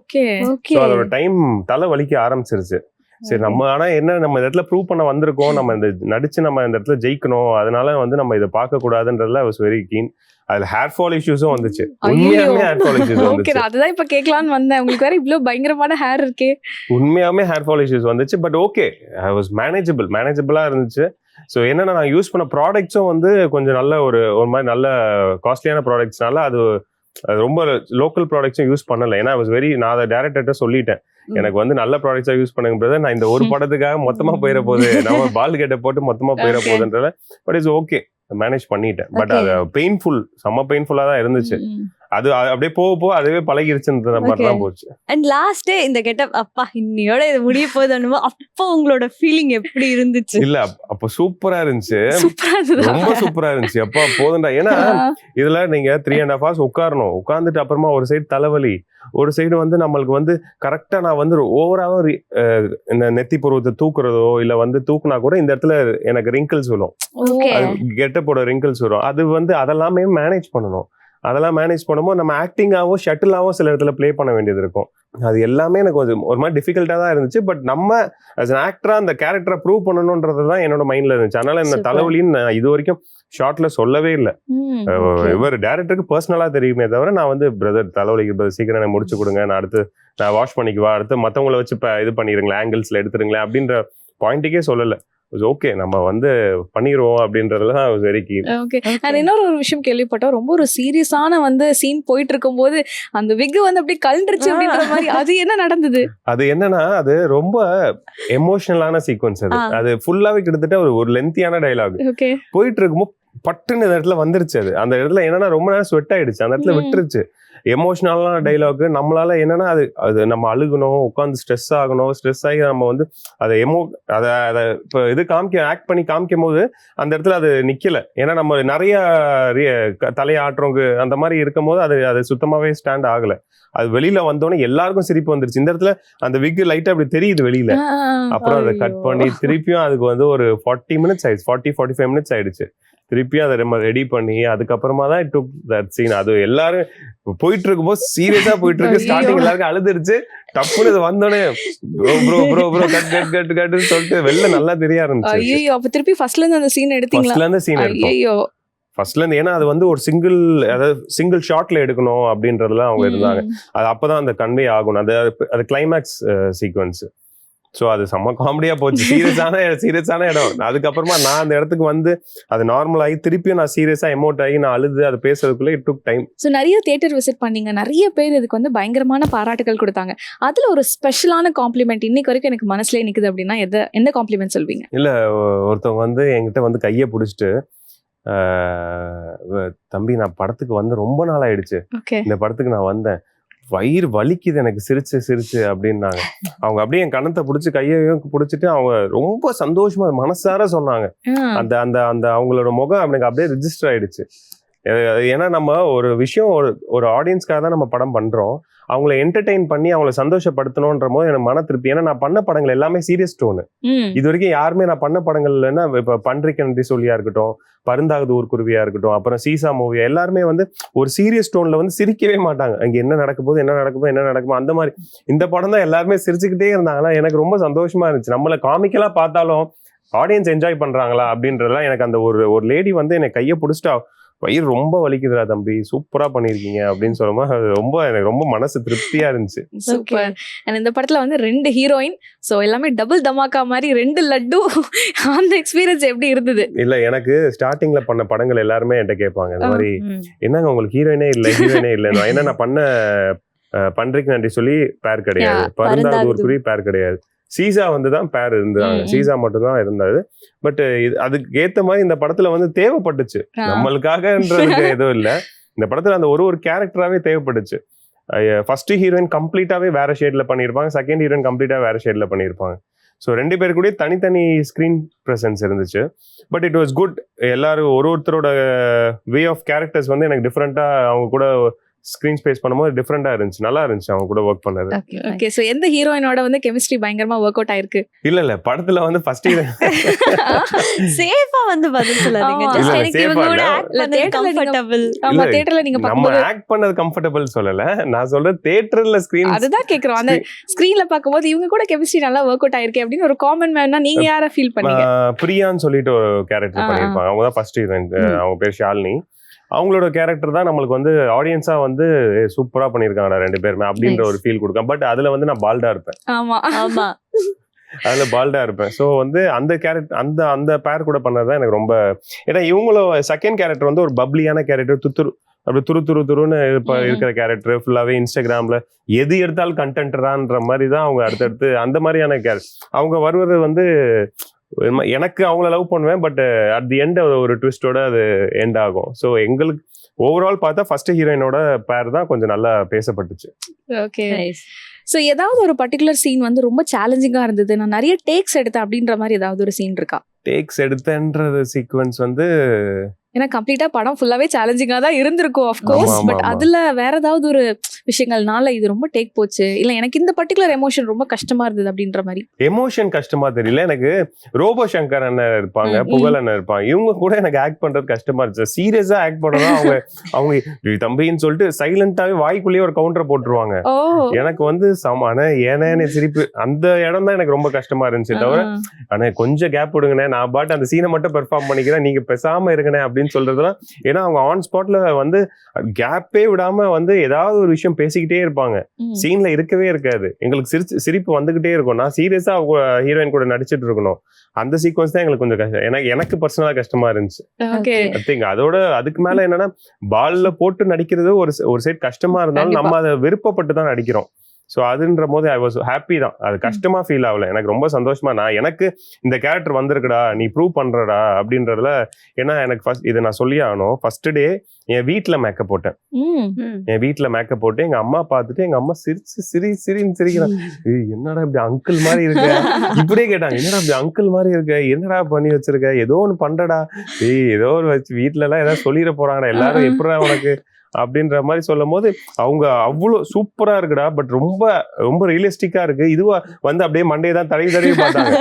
Speaker 3: அதோட டைம் தலை வலிக்க ஆரம்பிச்சிருச்சு. சரி நம்ம ஆனா என்ன நம்ம இந்த இடத்துல ப்ரூவ் பண்ண வந்திருக்கோம். நம்ம இந்த நடிச்சு நம்ம இந்த இடத்துல ஜெயிக்கணும். அதனால வந்து நம்ம இதை பார்க்க கூடாதுன்றதுல வாஸ் வெரி கீன் அதுல ஹேர் ஃபால் இஷ்யூஸும் வந்துச்சு. உண்மையாலுமே ஹேர் ஃபால் இஷ்யூஸ்
Speaker 1: ஓகே அதுதான் இப்ப கேட்கலான்னு வந்தேன். உங்களுக்கு வேற இவ்ளோ பயங்கரமான ஹேர் இருக்கே.
Speaker 3: உண்மையாலுமே ஹேர் ஃபால் இஷ்யூஸ் வந்துச்சு. But okay I was manageable மேனேஜபிளா இருந்துச்சு. ஸோ என்னன்னா நான் யூஸ் பண்ண ப்ராடக்ட்ஸும் வந்து கொஞ்சம் நல்ல ஒரு ஒரு மாதிரி நல்ல காஸ்ட்லியான ப்ராடக்ட்ஸ்னால அது ரொம்ப லோக்கல் ப்ராடக்ட்ஸும் யூஸ் பண்ணல. ஏன்னா வாஸ் வெரி நான் அதை டேரக்டர்கிட்ட சொல்லிட்டேன். எனக்கு வந்து நல்ல ப்ராடக்ட்ஸா யூஸ் பண்ணுங்க brother. நான் இந்த ஒரு படத்துக்காக மொத்தமா போயிட போகுது நம்ம பால் கெட்ட போட்டு மொத்தமா போயிட. போகுதுன்றத பட் இட்ஸ் ஓகே மேனேஜ் பண்ணிட்டேன் பட். அது பெயின்ஃபுல் செம்ம பெயின்ஃபுல்லா தான் இருந்துச்சு. அது அப்படியே போக போக அதுவே பழகிருச்சுன்ற மாதிரி தான்
Speaker 2: Okay.
Speaker 3: போச்சு.
Speaker 2: அண்ட் லாஸ்ட் டே இந்த கெட்டப் அப்பா இன்னையோட இது முடிய போகுது அப்போ உங்களோட ஃபீலிங் எப்படி இருந்துச்சு?
Speaker 3: இல்ல அப்ப- சூப்பரா இருந்துச்சு? ரொம்ப சூப்பரா இருந்துச்சு. அப்பா போதும்டா. ஏன்னா. இதுல நீங்க த்ரீ அண்ட் ஹாஃப் ஹவர்ஸ் உட்காரணும். உட்காந்துட்டு அப்புறமா ஒரு சைடு தலைவலி ஒரு சைடு வந்து நம்மளுக்கு வந்து கரெக்டா நான் வந்து ஓவராவும் இந்த நெத்தி பருவத்தை தூக்குறதோ இல்ல வந்து தூக்குனா கூட இந்த இடத்துல எனக்கு ரிங்கிள்ஸ் வரும். கெட்டப்போட ரிங்கிள்ஸ் வரும். அது வந்து அதெல்லாமே மேனேஜ் பண்ணணும். அதெல்லாம் மேனேஜ் பண்ணும்போது நம்ம ஆக்டிங்காகவும் ஷட்டிலாகவும் சில இடத்துல ப்ளே பண்ண வேண்டியது இருக்கும். அது எல்லாமே எனக்கு கொஞ்சம் ஒரு மாதிரி டிஃபிகல்ட்டாக தான் இருந்துச்சு. பட் நம்ம as an ஆக்டரா அந்த கேரக்டரை ப்ரூவ் பண்ணணுன்றது தான் என்னோட மைண்ட்ல இருந்துச்சு. அதனால இந்த. தலைவலின்னு நான் இது வரைக்கும் ஷார்ட்ல சொல்லவே இல்லை. இவர் டேரக்டருக்கு பர்சனலா தெரியுமே தவிர நான் வந்து பிரதர் தலைவலிக்கு brother, சீக்கிரம் எனக்கு முடிச்சு கொடுங்க. நான் அடுத்து நான் வாஷ் பண்ணிக்குவா அடுத்து மத்தவங்கள வச்சு இப்ப இது பண்ணிருங்களேன் ஆங்கிள்ஸ்ல எடுத்துருங்களேன் அப்படின்ற பாயிண்ட்டுக்கே சொல்லல. ஓகே நம்ம வந்து பண்ணிடுவோம் அப்படின்றதுல தான் வெரி
Speaker 1: ஓகே
Speaker 2: Okay.
Speaker 1: நான் இன்னொரு ஒரு விஷயம் கேள்விப்பட்டோம். ரொம்ப ஒரு சீரியஸான வந்து சீன் போயிட்டு இருக்கும்போது அந்த விக் வந்து அப்படியே கலண்டுருச்சு அப்படின்ற மாதிரி அது என்ன நடந்தது?
Speaker 3: அது என்னன்னா அது ரொம்ப எமோஷனலான சீக்வன்ஸ் அது. அது ஃபுல்லாவே கிட்டத்தட்ட ஒரு ஒரு லென்த்தியான டைலாக்
Speaker 1: ஓகே
Speaker 3: போயிட்டு இருக்கும்போது பட்டுன்னு இந்த இடத்துல வந்துருச்சு அது. அந்த இடத்துல என்னன்னா ரொம்ப நேரம் ஸ்வெட் ஆயிடுச்சு. அந்த இடத்துல. விட்டுருச்சு. எமோஷனலான டைலாக் நம்மளால என்னன்னா அது அது நம்ம அழுகணும் உட்காந்து ஸ்ட்ரெஸ் ஆகணும். ஸ்ட்ரெஸ் ஆகி நம்ம வந்து அதை எமோ அதை அதை இப்போ இது காமிக்க ஆக்ட் பண்ணி காமிக்கும் போது அந்த இடத்துல அது நிக்கல. ஏன்னா நம்ம நிறைய ரி- க- தலையாட்டுறவங்க அந்த மாதிரி இருக்கும் போது அது அது சுத்தமாவே ஸ்டாண்ட் ஆகல. அது வெளியில வந்தோடனே எல்லாருக்கும் சிரிப்பு வந்துருச்சு. இந்த இடத்துல அந்த விக் லைட்டா அப்படி தெரியுது வெளியில. அப்புறம் அதை கட் பண்ணி திருப்பியும் அதுக்கு வந்து ஒரு ஃபார்ட்டி மினிட்ஸ் ஆயிடுச்சு. ஃபார்ட்டி ஃபார்ட்டி ஃபைவ் மினிட்ஸ் ஆயிடுச்சு. திருப்பியும் அதை நம்ம ரெடி பண்ணி அதுக்கப்புறமா தான் டுக் தட் சீன் அது எல்லாரும் போயிட்டு இருக்கும்போது சீரியஸா போயிட்டு இருக்கு. ஸ்டார்டிங் எல்லாருக்கும் அழுதுருச்சு. டப்புனு இது வந்தோடனே bro bro bro bro cut cut cut கட்னு சொல்லிட்டு வெளில நல்லா தெரிய ஆரம்பிச்சு
Speaker 1: ஐயோ அப்ப திருப்பி ஃபர்ஸ்ட்ல இருந்து அந்த சீன் எடுத்தீங்களா?
Speaker 3: ஃபர்ஸ்ட்ல இருந்து சீன் எடுத்தோம்.
Speaker 1: ஐயோ
Speaker 3: ஃபர்ஸ்ட்ல இருந்து ஏன்னா அது வந்து ஒரு சிங்கிள் அதாவது சிங்கிள் ஷாட்ல எடுக்கணும் அப்படின்றதுல அவங்க இருந்தாங்க. அது அப்பதான் அந்த கன்வே ஆகணும். அது அது கிளைமேக்ஸ் சீக்வன்ஸ் ஸோ அது செம்ம காமெடியா போச்சு. சீரியஸான சீரியஸான இடம். அதுக்கப்புறமா நான் அந்த இடத்துக்கு வந்து அது நார்மல் ஆகி திருப்பியும் நான் சீரியஸா எமோட் ஆகி நான் அழுது அதை பேசுறதுக்குள்ள இட் டுக் டைம்
Speaker 1: ஸோ நிறைய தியேட்டர் விசிட் பண்ணீங்க. நிறைய பேர் இதுக்கு வந்து பயங்கரமான பாராட்டுகள் கொடுத்தாங்க. அதுல ஒரு ஸ்பெஷலான காம்ப்ளிமெண்ட் இன்னைக்கு வரைக்கும் எனக்கு மனசுல நிக்குது அப்படின்னா எதை எந்த காம்ப்ளிமெண்ட் சொல்வீங்க?
Speaker 3: இல்ல ஒருத்தவங்க வந்து என்கிட்ட வந்து கையை பிடிச்சிட்டு தம்பி நான் படத்துக்கு வந்து ரொம்ப நாள் ஆயிடுச்சு இந்த படத்துக்கு நான் வந்தேன். வயிறு வலிக்குது எனக்கு சிரிச்சு சிரிச்சு அப்படின்னாங்க. அவங்க அப்படியே என் கணத்தை பிடிச்சி கையையும் பிடிச்சிட்டு அவங்க ரொம்ப சந்தோஷமா மனசார சொன்னாங்க. அந்த அந்த அந்த அவங்களோட முகம் எனக்கு அப்படியே ரிஜிஸ்டர் ஆயிடுச்சு. ஏன்னா நம்ம ஒரு விஷயம் ஒரு ஒரு ஆடியன்ஸ்க்காக தான் நம்ம படம் பண்றோம். அவங்கள என்டர்டெயின் பண்ணி அவங்கள சந்தோஷப்படுத்தணுன்ற போது எனக்கு மன திருப்தி. ஏன்னா நான் பண்ண படங்கள் எல்லாமே சீரியஸ் டோனு இது வரைக்கும் யாருமே நான் பண்ண படங்கள்லன்னா இப்ப பன்றிக்கு நன்றி சொல்லியா இருக்கட்டும் பருந்தாகுது ஊர்க்குருவியா இருக்கட்டும் அப்புறம் சீசா மூவி எல்லாருமே வந்து ஒரு சீரியஸ் டோன்ல வந்து சிரிக்கவே மாட்டாங்க. அங்க என்ன நடக்க போகுது என்ன நடக்க போகுது என்ன நடக்குமோ அந்த மாதிரி. இந்த படம் தான் எல்லாருமே சிரிச்சுக்கிட்டே இருந்தாங்களா? எனக்கு ரொம்ப சந்தோஷமா இருந்துச்சு. நம்மள காமிக்கலா பார்த்தாலும் ஆடியன்ஸ் என்ஜாய் பண்றாங்களா? அப்படின்றதுலாம் எனக்கு அந்த ஒரு ஒரு லேடி வந்து என்னை கையை பிடிச்சிட்டா வயிறு ரொம்ப வலிக்குதுடா தம்பி. சூப்பரா பண்ணிருக்கீங்க அப்படின்னு சொல்லும்போது அது ரொம்ப எனக்கு ரொம்ப மனசு திருப்தியா இருந்துச்சு.
Speaker 1: சூப்பர். அண்ட் இந்த படத்துல வந்து ரெண்டு ஹீரோயின் ஸோ எல்லாமே டபுள் தமாக்கா மாதிரி ரெண்டு லட்டு. அந்த எக்ஸ்பீரியன்ஸ் எப்படி இருந்தது?
Speaker 3: இல்ல எனக்கு ஸ்டார்டிங்ல பண்ண படங்கள் எல்லாருமே என்கிட்ட கேட்பாங்க. இந்த. மாதிரி என்னங்க உங்களுக்கு ஹீரோயினே இல்ல ஹீரோயினே இல்ல? ஏன்னா நான் பண்ண பன்றிக்கு நன்றி சொல்லி பேர் கிடையாது. ஒரு குறி பேர் கிடையாது. சீசா வந்து தான் பேர் இருந்தாங்க. சீசா மட்டும் தான் இருந்தது பட் இது அதுக்கு ஏத்த மாதிரி இந்த படத்துல வந்து தேவைப்பட்டுச்சு. நம்மளுக்காகன்றதுக்கு எதுவும் இல்ல. இந்த படத்துல அந்த ஒரு ஒரு கேரக்டராவே தேவைப்பட்டுச்சு. ஃபர்ஸ்ட் ஹீரோயின் கம்ப்ளீட்டாவே வேற ஷேட்ல பண்ணியிருப்பாங்க. செகண்ட் ஹீரோயின் கம்ப்ளீட்டா வேற ஷேட்ல பண்ணியிருப்பாங்க. ஸோ ரெண்டு பேர் கூட தனித்தனி ஸ்க்ரீன் ப்ரெசன்ஸ் இருந்துச்சு. பட் இட் வாஸ் குட் எல்லாரும் ஒரு ஒருத்தரோட வே ஆஃப் கேரக்டர்ஸ் வந்து எனக்கு டிஃப்ரெண்டா அவங்க கூட ஸ்க்ரீன் ஸ்பேஸ் பண்ணும்போது டிஃப்ரெண்டா இருந்துச்சு. நல்லா இருந்துச்சு அவங்க கூட ஒர்க் பண்ணது.
Speaker 2: ஓகே
Speaker 1: ஓகே ஸோ எந்த ஹீரோயினோட வந்து கெமிஸ்ட்ரி பயங்கரமா ஒர்க் அவுட் ஆயிருக்கு?
Speaker 3: இல்ல இல்ல படத்துல வந்து ஃபர்ஸ்ட்
Speaker 2: சேஃபா வந்து பதில் சொல்லாதீங்க எனக்கு இவங்க கூட
Speaker 1: நீங்க-
Speaker 2: comfortable.
Speaker 1: ஆமா
Speaker 3: இல்ல,
Speaker 1: தியேட்டர்ல நீங்க
Speaker 3: நம்ம ஆக்ட் பண்ணது கம்ஃபர்டபிள் சொல்லல. நான் சொல்றேன் தியேட்டர்ல ஸ்கிரீன்
Speaker 1: அதுதான் கேக்குறோம். அந்த ஸ்கிரீன்ல பார்க்கும்போது இவங்க கூட கெமிஸ்ட்ரி நல்லா ஒர்க் அவுட் ஆயிருக்கு அப்படின்னு ஒரு காமன் மேனா நீங்க யார ஃபீல் பண்ணீங்க?
Speaker 3: பிரியான்னு சொல்லிட்டு ஒரு கேரக்டர். பண்ணியிருப்பாங்க. அவங்க தான் ஃபர்ஸ்ட். அவங்க பேர் ஷாலினி. அவங்களோட கேரக்டர் தான் நம்மளுக்கு வந்து ஆடியன்ஸா வந்து சூப்பரா பண்ணியிருக்காங்க ரெண்டு பேருமே அப்படின்ற. ஒரு ஃபீல் கொடுக்கும். பட் அதுல வந்து நான் பால்டா இருப்பேன்.
Speaker 1: ஆமா.
Speaker 2: ஆமா.
Speaker 3: அதுல பால்டா இருப்பேன். ஸோ வந்து அந்த கேரக்டர் அந்த அந்த பேர் கூட பண்ணது எனக்கு ரொம்ப ஏன்னா இவங்களோட செகண்ட் கேரக்டர் வந்து ஒரு பப்ளியான கேரக்டர் துத்துரு அப்படி துரு துரு துருன்னு இப்ப. இருக்கிற கேரக்டர் ஃபுல்லாவே இன்ஸ்டாகிராம்ல எது எடுத்தாலும் கண்டென்ட்ரான்ற மாதிரி தான் அவங்க அடுத்தடுத்து அந்த மாதிரியான கேரக்டர் அவங்க வருவது வந்து எனக்கு அவங்கள லவ் பண்ணுவேன் பட் அட் தி எண்ட் ஒரு ட்விஸ்டோட அது எண்ட் ஆகும். ஸோ எங்களுக்கு ஓவரால் பார்த்தா ஃபர்ஸ்ட் ஹீரோயினோட பேர் தான் கொஞ்சம் நல்லா பேசப்பட்டுச்சு.
Speaker 1: Okay
Speaker 2: Nice.
Speaker 1: சோ ஏதாவது ஒரு பர்டிகுலர் சீன் வந்து ரொம்ப சேலஞ்சிங்கா இருந்தது. நான் நிறைய டேக்ஸ் எடுத்தேன் அப்படின்ற மாதிரி ஏதாவது ஒரு சீன் இருக்கா?
Speaker 3: டேக்ஸ் எடுத்தேன்றது சீக்வன்ஸ் வந்து
Speaker 1: ஏன்னா கம்ப்ளீட்டா படம் ஃபுல்லாவே சேலஞ்சிங்கா தான் இருந்திருக்கும் ஆஃப் கோர்ஸ்
Speaker 3: ஆமா,
Speaker 1: பட். அதுல வேற ஏதாவது ஒரு விஷயங்கள்னால இது ரொம்ப டேக் போச்சு. இல்ல எனக்கு இந்த பர்டிகுலர் எமோஷன் ரொம்ப கஷ்டமா இருந்தது அப்படின்ற மாதிரி.
Speaker 3: எமோஷன் கஷ்டமா தெரியல. எனக்கு ரோபோ சங்கர் அண்ணன் இருப்பாங்க. புகழ் அண்ணன் இருப்பாங்க. இவங்க கூட எனக்கு ஆக்ட் பண்றது கஷ்டமா இருந்துச்சு. சீரியஸா ஆக்ட் பண்ணணும் அவங்க அவங்க "டேய் தம்பின்னு சொல்லிட்டு சைலண்டாவே வாய்க்குள்ளேயே ஒரு கவுண்டர் போட்டுருவாங்க. எனக்கு வந்து சமான ஏனே சிரிப்பு. அந்த இடம் தான் எனக்கு ரொம்ப கஷ்டமா இருந்துச்சு தவிர ஆனா கொஞ்சம் கேப் விடுங்கண்ணே. நான் பாட்டு அந்த சீனை மட்டும் பெர்ஃபார்ம் பண்ணிக்கிறேன். நீங்க பேசாம இருங்கண்ணே அப்படின்னு சொல்றதுலாம் ஏன்னா அவங்க ஆன் ஸ்பாட்ல வந்து கேப்பே விடாம வந்து ஏதாவது ஒரு விஷயம் பேசிக்கிட்டே இருப்பாங்க. சீன்ல இருக்கவே இருக்காது. எங்களுக்கு சிரிச்சு சிரிப்பு வந்துகிட்டே இருக்கும். நான் சீரியஸா ஹீரோயின் கூட நடிச்சிட்டு இருக்கணும். அந்த சீக்வன்ஸ் தான் எங்களுக்கு கொஞ்சம் கஷ்டம். எனக்கு எனக்கு பர்சனலா கஷ்டமா இருந்துச்சு. அதோட அதுக்கு மேல என்னன்னா பால்ல போட்டு நடிக்கிறது ஒரு ஒரு சைடு கஷ்டமா இருந்தாலும். நம்ம அதை விருப்பப்பட்டு தான் நடிக்கிறோம். ஸோ அதுன்ற போது ஐ வாஸ் ஹாப்பி தான். அது கஷ்டமா ஃபீல் ஆகல. எனக்கு ரொம்ப சந்தோஷமா நான் எனக்கு இந்த கேரக்டர் வந்திருக்குடா நீ ப்ரூவ் பண்றடா அப்படின்றதுல ஏன்னா எனக்கு ஃபர்ஸ்ட் இதை நான் சொல்லி ஆகணும். ஃபர்ஸ்ட் டே என் வீட்டில் மேக்கப் போட்டேன்.
Speaker 1: ம்.
Speaker 3: என் வீட்டில் மேக்கப் போட்டு எங்க அம்மா பார்த்துட்டு எங்க அம்மா சிரிச்சு சிரி சிரின்னு சிரிக்கிறாங்க. ஏய், என்னடா இப்படி அங்கிள் மாதிரி இருக்க? இப்படியே கேட்டாங்க. என்னடா இப்படி அங்கிள் மாதிரி இருக்க? என்னடா பண்ணி வச்சிருக்க? ஏதோ ஒன்று பண்றடா. ஏய் ஏதோ ஒரு வச்சு வீட்ல எல்லாம் ஏதாவது சொல்லிட போறாங்கடா. எல்லாரும் எப்படா உனக்கு? அப்படின்ற மாதிரி சொல்லும் போது அவங்க அவ்வளோ சூப்பரா இருக்குடா பட் ரொம்ப ரொம்ப ரியலிஸ்டிக்கா இருக்கு. இதுவா வந்து அப்படியே மண்டே தான் தடவி தடவி பார்த்தாங்க.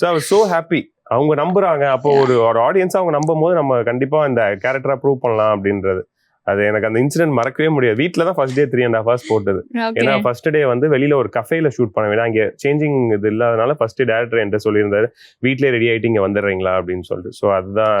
Speaker 3: ஸோ சோ ஹாப்பி அவங்க நம்புறாங்க. அப்போ ஒரு ஒரு ஆடியன்ஸ் அவங்க நம்பும் போது நம்ம கண்டிப்பா இந்த கேரக்டரா ப்ரூவ் பண்ணலாம் அப்படின்றது. அது எனக்கு அந்த இன்சிடென்ட் மறக்கவே முடியாது. வீட்டில் தான் first day three and half hours போட்டது. ஏன்னா ஃபர்ஸ்ட் டே வந்து வெளியில ஒரு கஃபேல ஷூட் பண்ண வேண்டாம் இங்க சேஞ்சிங் இது இல்லாதனால ஃபர்ஸ்ட் டேரக்டர் என்கிட்ட சொல்லியிருந்தாரு வீட்லயே ரெடி ஆயிட்டு இங்க வந்துடுறீங்களா? அப்படின்னு சொல்லிட்டு. ஸோ அதுதான்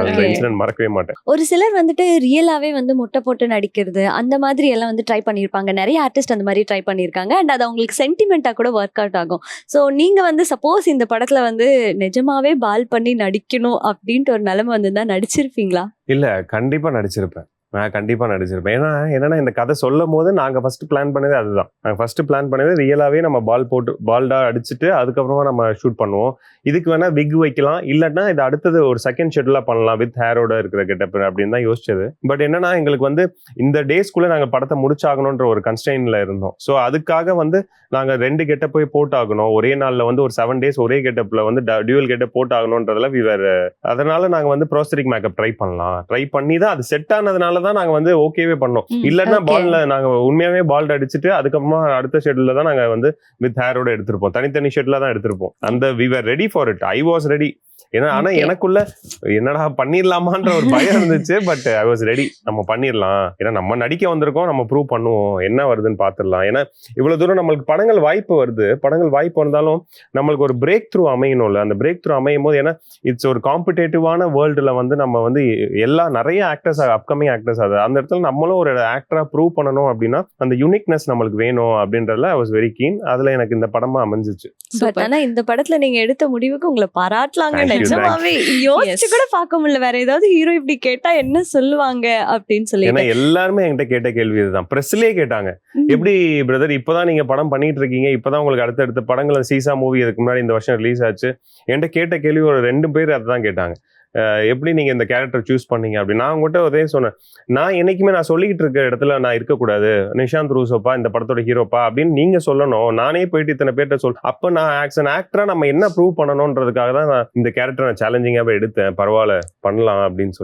Speaker 3: அந்த. இன்சிடென்ட் மறக்கவே மாட்டேன்.
Speaker 2: ஒரு சிலர் வந்துட்டு ரியலாவே வந்து முட்டை போட்டு நடிக்கிறது அந்த மாதிரி எல்லாம் வந்து ட்ரை பண்ணியிருப்பாங்க. நிறைய ஆர்டிஸ்ட் அந்த மாதிரி ட்ரை பண்ணியிருக்காங்க. அண்ட் அது அவங்களுக்கு சென்டிமெண்டா கூட ஒர்க் அவுட் ஆகும். ஸோ நீங்க வந்து சப்போஸ் இந்த படத்துல வந்து நிஜமாவே பால் பண்ணி நடிக்கணும் அப்படின்ட்டு ஒரு நிலைமை வந்து தான் நடிச்சிருப்பீங்களா?
Speaker 3: இல்ல கண்டிப்பா நடிச்சிருப்பேன். நான் கண்டிப்பாக நடிச்சிருப்பேன். ஏன்னா என்னன்னா இந்த கதை சொல்லும் போது நாங்கள் ஃபஸ்ட்டு பிளான் பண்ணதே அதுதான். நாங்கள் ஃபஸ்ட்டு பிளான் பண்ணது ரியலாகவே நம்ம பால் போட்டு பால்டாக அடிச்சுட்டு அதுக்கப்புறமா நம்ம ஷூட் பண்ணுவோம். இதுக்கு வேணா விக் வைக்கலாம். இல்லைன்னா இது அடுத்தது ஒரு செகண்ட் ஷெட்யூலா பண்ணலாம் வித் ஹேரோட இருக்கிற கெட்டப் அப்படின்னு தான் யோசிச்சது. பட் என்னன்னா எங்களுக்கு வந்து இந்த டேஸ்க்குள்ள நாங்க படத்தை முடிச்சாகணுன்ற ஒரு கன்ஸ்டைன்ல இருந்தோம். ஸோ அதுக்காக வந்து நாங்க ரெண்டு கெட்டப் போய் போட்டாகணும். ஒரே நாள்ல வந்து ஒரு செவன் டேஸ் ஒரே கெட்டப்ல வந்து டியூவல் கெட்டப் போட்டாகணுன்றதுல விவர் அதனால நாங்க வந்து ப்ரோஸ்தரிக் மேக்கப் ட்ரை பண்ணலாம். ட்ரை பண்ணி தான் அது செட் ஆனதுனால தான் நாங்க வந்து ஓகேவே பண்ணோம். இல்லன்னா. பால்ல நாங்க உண்மையாவே பால் அடிச்சுட்டு அதுக்கப்புறமா அடுத்த ஷெட்யூல்ல தான் நாங்க வந்து வித் ஹேரோட எடுத்திருப்போம். தனித்தனி ஷெட்ல தான் எடுத்திருப்போம். அந்த we were ready for it I was ready ஏன்னா ஆனா. எனக்குள்ள என்னடா பண்ணிடலாமான்ற ஒரு பயம் இருந்துச்சு பட் ஐ வாஸ் ரெடி நம்ம பண்ணிடலாம். ஏன்னா நம்ம நடிக்க வந்திருக்கோம் நம்ம ப்ரூவ் பண்ணுவோம். என்ன வருதுன்னு பாத்துடலாம். ஏன்னா இவ்வளவு தூரம் நம்மளுக்கு படங்கள் வாய்ப்பு வருது. படங்கள் வாய்ப்பு வந்தாலும் நம்மளுக்கு ஒரு பிரேக் த்ரூ அமையணும்ல. அந்த பிரேக் த்ரூ அமையும் போது ஏன்னா இட்ஸ் ஒரு காம்படேட்டிவான வேர்ல்டுல வந்து நம்ம வந்து எல்லா நிறைய ஆக்டர்ஸ் அப்கமிங் ஆக்டர்ஸ் அது அந்த இடத்துல நம்மளும் ஒரு ஆக்டரா ப்ரூவ் பண்ணணும் அப்படின்னா அந்த யூனிக்னஸ் நம்மளுக்கு வேணும் அப்படின்றதுல ஐ வாஸ் வெரி கீன் அதுல எனக்கு இந்த படமா அமைஞ்சிச்சு.
Speaker 2: பட். ஆனா இந்த படத்துல நீங்க எடுத்த முடிவுக்கு உங்களை பாராட்டலாங்க. நிஜமாவே யோசிச்சு. கூட பார்க்க முடியல. வேற ஏதாவது ஹீரோ இப்படி கேட்டா என்ன சொல்லுவாங்க அப்படின்னு சொல்லி
Speaker 3: ஏன்னா எல்லாருமே என்கிட்ட கேட்ட கேள்வி இதுதான். பிரஸ்லயே கேட்டாங்க. எப்படி பிரதர் இப்பதான் நீங்க படம் பண்ணிட்டு இருக்கீங்க. இப்பதான் உங்களுக்கு அடுத்தடுத்த படங்கள் சீசா மூவி இதுக்கு முன்னாடி இந்த வருஷம் ரிலீஸ் ஆச்சு. என்கிட்ட கேட்ட கேள்வி ஒரு ரெண்டு பேர் அதான் கேட்டாங்க. எப்படி நீங்க இந்த கேரக்டர் சூஸ் பண்ணீங்க அப்படின்னு. நான் உங்ககிட்ட அதே சொன்னேன். நான் என்னைக்குமே நான் சொல்லிக்கிட்டு இருக்க இடத்துல நான் இருக்கக்கூடாது. நிஷாந்த் ரூசோப்பா இந்த படத்தோட ஹீரோப்பா அப்படின்னு நீங்க சொல்லணும். நானே போயிட்டு இத்தனை பேர்ட்ட சொல் அப்ப நான் ஆக்சன் ஆக்டரா நம்ம என்ன ப்ரூவ் பண்ணணும்ன்றதுக்காக தான் நான் இந்த கேரக்டர் நான் சேலஞ்சிங்காவே எடுத்தேன். பரவாயில்ல பண்ணலாம் அப்படின்னு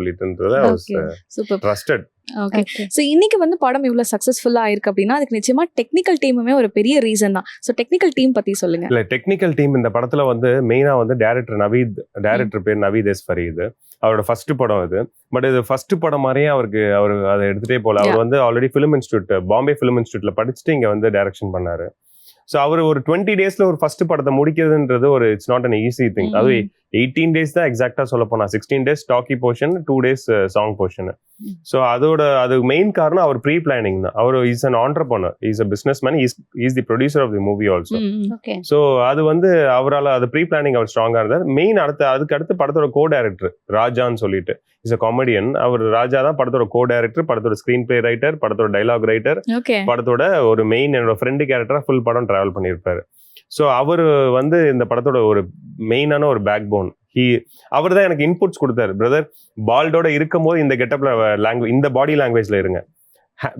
Speaker 2: Okay.
Speaker 1: Super
Speaker 3: trusted
Speaker 1: okay so இன்னைக்கு வந்து படம் இவ்வளோ சக்ஸஸ்ஃபுல்லாக ஆயிருக்கு அப்படின்னா அதுக்கு நிச்சயமா டெக்னிக்கல் டீமுமே ஒரு பெரிய ரீசன் தான். ஸோ டெக்னிக்கல் டீம் பத்தி சொல்லுங்க.
Speaker 3: இல்ல டெக்னிக்கல் டீம் இந்த படத்துல வந்து மெயினா வந்து டேரக்டர் நவீத் டேரக்டர் பேர் நவீத் எஸ் ஃபரீத் அவரோட ஃபர்ஸ்ட் படம் இது. பட் இது ஃபர்ஸ்ட் படம் மாதிரியே அவருக்கு அவர் அதை எடுத்துட்டே போல. அவர் வந்து already film institute Bombay film இன்ஸ்டியூட்ல படிச்சுட்டு இங்க வந்து டைரக்ஷன் பண்ணாரு. ஸோ அவர் ஒரு டுவெண்ட்டி டேஸ்ல ஒரு ஃபர்ஸ்ட் படத்தை முடிக்கிறதுன்றது ஒரு it's not an easy thing. அது எயிட்டீன் டேஸ் தான் எக்ஸாக்டா சொல்ல போனா. Sixteen days talkie portion two days song portion. So அதோட அது மெயின் காரணம் அவர் ப்ரீ பிளானிங் தான். அவர் is an entrepreneur is a business man is is the producer of the movie also so அது வந்து அவரால் அது ப்ரீ பிளானிங் அவர் ஸ்ட்ராங்காக இருந்தார். மெயின் அடுத்த அதுக்கு அடுத்து படத்தோட கோ டைரக்டர் ராஜான்னு சொல்லிட்டு. இஸ் அ காமெடியன் அவர் ராஜா தான் படத்தோட கோ டைரக்டர் படத்தோட ஸ்க்ரீன் பிளே ரைட்டர் படத்தோட டைலாக் ரைட்டர் படத்தோட ஒரு மெயின் என்னோட ஃப்ரெண்டு கேரக்டராக ஃபுல் படம் டிராவல் பண்ணியிருப்பாரு. ஸோ அவர் வந்து இந்த படத்தோட ஒரு மெயினான ஒரு பேக் போன் ஹி அவர் தான் எனக்கு இன்புட்ஸ் கொடுத்தாரு. பிரதர் பால்டோட இருக்கும் போது இந்த கெட்டப்ல லாங்குவேஜ் இந்த பாடி லாங்குவேஜ்ல இருங்க.